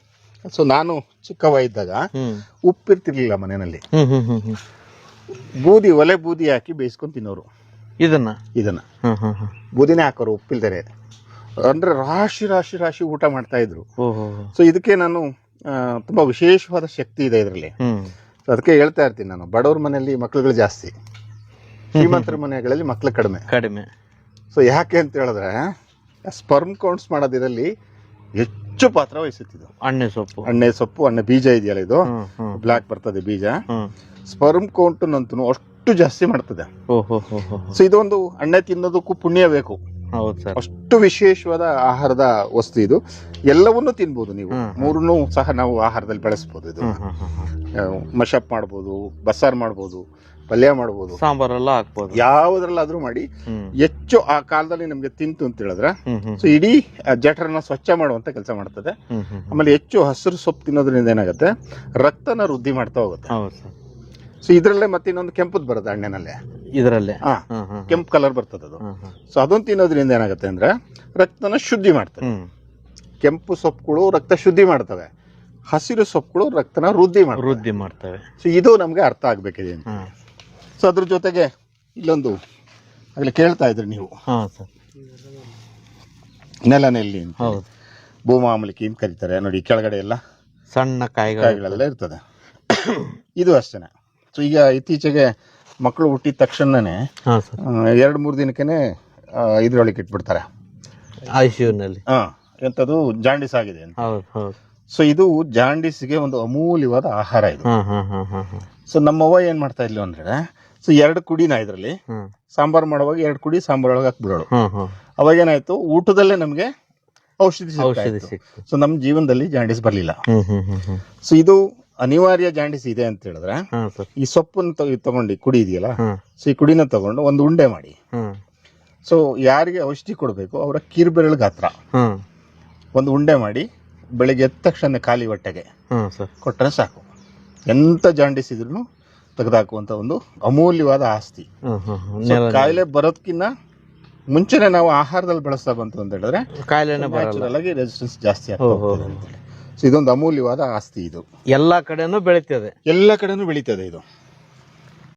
ಸೊ ನಾನು ಚಿಕ್ಕವ ಇದ್ದಾಗ ಹ್ಮ್. ಉಪ್ಪಿರ್ತಿರ್ಲಿಲ್ಲ ಮನೆಯಲ್ಲಿ. ಹ್ಮ್ ಹ್ಮ್ ಹ್ಮ್ ಹ್ಮ್. ಬೂದಿ ಒಲೆ ಬೂದಿ ಹಾಕಿ ಬೇಯಿಸ್ಕೊಂಡು ತಿನ್ನೋರು. ಇದನ್ನ? ಇದನ್ನ. ಹ್ಮ್ ಹ್ಮ್ ಹ್ಮ್. ಬೂದಿನೇ ಹಾಕೋರು ಉಪ್ಪಿಲ್ದರೆ ಅಂದ್ರೆ ರಾಶಿ ರಾಶಿ ರಾಶಿ ಊಟ ಮಾಡ್ತಾ ಇದ್ರು. ಓಹೋ ಸೊ ಇದಕ್ಕೆ ನಾನು ಆ, ತುಂಬಾ ವಿಶೇಷವಾದ ಶಕ್ತಿ ಇದೆ ಇದರಲ್ಲಿ. ಹ್ಮ್. ಸೊ ಅದಕ್ಕೆ ಹೇಳ್ತಾ ಇರ್ತೀನಿ ನಾನು ಬಡವ್ರ ಮನೆಯಲ್ಲಿ ಮಕ್ಳುಗಳು ಜಾಸ್ತಿ. ಶ್ರೀಮಂತರ ಮನೆಗಳಲ್ಲಿ ಮಕ್ಳು ಕಡಿಮೆ. ಕಡಿಮೆ. ಸೊ ಯಾಕೆ ಅಂತ ಹೇಳಿದ್ರೆ ಸ್ಪರ್ಮ್ ಕೌಂಟ್ಸ್ ಮಾಡೋದಿರಲ್ಲಿ ಹೆಚ್ಚು ಪಾತ್ರ ವಹಿಸುತ್ತಿದ್ದು. ಅಣ್ಣೆ ಸೊಪ್ಪು. ಅಣ್ಣೆ ಸೊಪ್ಪು ಅಣ್ಣೆ ಬೀಜ ಇದೆಯಲ್ಲ ಇದು? ಹ್ಮ್ ಬರ್ತದೆ ಬೀಜ. ಹ್ಮ್. ಸ್ಪರ್ಮ್ ಕೌಂಟ್ ನಂತೂ ಅಷ್ಟು ಜಾಸ್ತಿ ಮಾಡ್ತದೆ. ಸೊ ಇದೊಂದು ಅಣ್ಣೆ ತಿನ್ನೋದಕ್ಕೂ ಪುಣ್ಯ ಬೇಕು. ಅಷ್ಟು ವಿಶೇಷವಾದ ಆಹಾರದ ವಸ್ತು ಇದು. ಎಲ್ಲವನ್ನೂ ತಿನ್ಬೋದು ನೀವು. ಮೂರನ್ನು ಸಹ ನಾವು ಆಹಾರದಲ್ಲಿ ಬೆಳೆಸ್ಬೋದು ಇದು. ಮಶಪ್ ಮಾಡ್ಬೋದು ಬಸ್ಸಾರ್ ಮಾಡ್ಬೋದು ಪಲ್ಯ ಮಾಡ್ಬೋದು. ಸಾಂಬಾರೆಲ್ಲ ಹಾಕ್ಬೋದು. ಯಾವ್ದ್ರಲ್ಲಾದ್ರೂ ಮಾಡಿ ಹೆಚ್ಚು ಆ ಕಾಲದಲ್ಲಿ ನಮ್ಗೆ ತಿಂತು ಅಂತ ಹೇಳಿದ್ರೆ ಸೊ ಇಡೀ ಜಠರನ ಸ್ವಚ್ಛ ಮಾಡುವಂತ ಕೆಲಸ ಮಾಡ್ತದೆ. ಆಮೇಲೆ ಹೆಚ್ಚು ಹಸಿರು ಸೊಪ್ಪು ತಿನ್ನೋದ್ರಿಂದ ಏನಾಗುತ್ತೆ? ರಕ್ತನ ವೃದ್ಧಿ ಮಾಡ್ತಾ ಹೋಗುತ್ತೆ. ಸೊ ಇದ್ರಲ್ಲೇ ಮತ್ತೆ ಇನ್ನೊಂದು ಕೆಂಪದ್ ಬರುತ್ತೆ ಹಣ್ಣಿನಲ್ಲೇ. ಇದರಲ್ಲೇ? ಹಾ ಕೆಂಪು ಕಲರ್ ಬರ್ತದೆ ಅದು. ಸೊ ಅದೊಂದು ತಿನ್ನೋದ್ರಿಂದ ಏನಾಗುತ್ತೆ ಅಂದ್ರೆ ರಕ್ತನ ಶುದ್ಧಿ ಮಾಡ್ತವೆ ಹ್ಮ್. ಕೆಂಪು ಸೊಪ್ಪುಗಳು ರಕ್ತ ಶುದ್ಧಿ ಮಾಡ್ತವೆ. ಹಸಿರು ಸೊಪ್ಪುಗಳು ರಕ್ತನ ವೃದ್ಧಿ ಮಾಡ್ತವೆ. ವೃದ್ಧಿ ಮಾಡ್ತವೆ. ಸೊ ಇದು ನಮ್ಗೆ ಅರ್ಥ ಆಗ್ಬೇಕಿದೆ ಅಂತ. ಸೊ ಅದ್ರ ಜೊತೆಗೆ ಇಲ್ಲೊಂದು ಆಗ್ಲೇ ಕೇಳ್ತಾ ಇದ್ರಿ ನೀವು. ಹಾ ಸರ್. ನೆಲನೆಲ್ಲಿ ಅಂತ. ಹೌದು. ಭೂಮಾಮಲಿಕೆ ಅಂತ ಕರೀತಾರೆ. ನೋಡಿ ಕೆಳಗಡೆ ಎಲ್ಲ ಸಣ್ಣ ಕಾಯಿಗಳು. ಕಾಯಿಗಳೆಲ್ಲ ಇರ್ತದೆ. ಇದು ಅಷ್ಟೇನೆ. ಸೊ ಈಗ ಇತ್ತೀಚೆಗೆ ಮಕ್ಕಳು ಹುಟ್ಟಿದ ತಕ್ಷಣನೇ ಹಾ ಸರ್ ಎರಡು ಮೂರು ದಿನಕ್ಕೇನೆ ಇದ್ರೊಳಗೆ ಇಟ್ಬಿಡ್ತಾರೆ. ಐ ನಲ್ಲಿ ಹಾಂ ಎಂಥದ್ದು ಜಾಂಡಿಸ್ ಆಗಿದೆ ಅಂತ. ಹೌದು ಹೌದು. ಸೊ ಇದು ಜಾಂಡಿಸ್ಗೆ ಒಂದು ಅಮೂಲ್ಯವಾದ ಆಹಾರ ಇದು. ಹಾ ಹಾ ಹಾ ಹಾ ಹಾ. ಸೊ ನಮ್ಮವ್ವ ಏನ್ ಮಾಡ್ತಾ ಇದ್ಲು ಅಂದ್ರೆ ಸೊ ಎರಡು ಕುಡಿನ ಇದರಲ್ಲಿ ಹ್ಮ್ ಸಾಂಬಾರ್ ಮಾಡುವಾಗ ಎರಡು ಕುಡಿ ಸಾಂಬಾರ್ ಒಳಗೆ ಹಾಕ್ಬಿಡೋಳು ಅವಾಗ ಏನಾಯ್ತು ಊಟದಲ್ಲೇ ನಮ್ಗೆ ಔಷಧಿ ಔಷಧಿ ಸಿಗ್ತಾ ಸೊ ನಮ್ಮ ಜೀವನದಲ್ಲಿ ಜಾಂಡಿಸ್ ಬರಲಿಲ್ಲ. ಸೊ ಇದು ಅನಿವಾರ್ಯ ಜಾಂಡಿಸ್ ಇದೆ ಅಂತ ಹೇಳಿದ್ರೆ ಹಾ ಸರ್. ಈ ಸೊಪ್ಪನ್ನು ತಗೊ- ತಗೊಂಡು ಕುಡಿ ಇದೆಯಲ್ಲ ಸೊ ಈ ಕುಡಿನ ತಗೊಂಡು ಒಂದು ಉಂಡೆ ಮಾಡಿ. ಸೊ ಯಾರಿಗೆ ಔಷಧಿ ಕೊಡಬೇಕು? ಅವರ ಕಿರುಬೆರಳು ಗಾತ್ರ. ಒಂದು ಉಂಡೆ ಮಾಡಿ ಬೆಳಿಗ್ಗೆ ಎದ್ದ ತಕ್ಷಣ ಖಾಲಿ ಹೊಟ್ಟೆಗೆ ಸರ್. ಕೊಟ್ಟರೆ ಸಾಕು. ಎಂಥ ಜಾಂಡಿಸ್ ಇದ್ರೂ ತೆಗೆದಾಕುವಂಥ ಒಂದು ಅಮೂಲ್ಯವಾದ ಆಸ್ತಿ. So, ನೆಲ- ಕಾಯಿಲೆ ಬರೋದಕ್ಕಿಂತ ಮುಂಚೆನೆ ನಾವು ಆಹಾರದಲ್ಲಿ ಬಳಸ್ತಾ ಬಂತು ಅಂತ ಹೇಳಿದ್ರೆ ಕಾಯಿಲೆನೇ ಬರಲ್ಲ. ನ್ಯಾಚುರಲ್ ಆಗಿ ರೆಸಿಸ್ಟೆನ್ಸ್ ಜಾಸ್ತಿ ಆಗ್ತದೆ ಆಗ್ತಾ ಹೋ, ಸೊ ಇದೊಂದು ಅಮೂಲ್ಯವಾದ ಆಸ್ತಿ ಇದು. ಎಲ್ಲಾ ಕಡೆನೂ ಬೆಳೀತದೆ. ಎಲ್ಲ ಕಡೆನೂ ಬೆಳೀತದೆ ಇದು.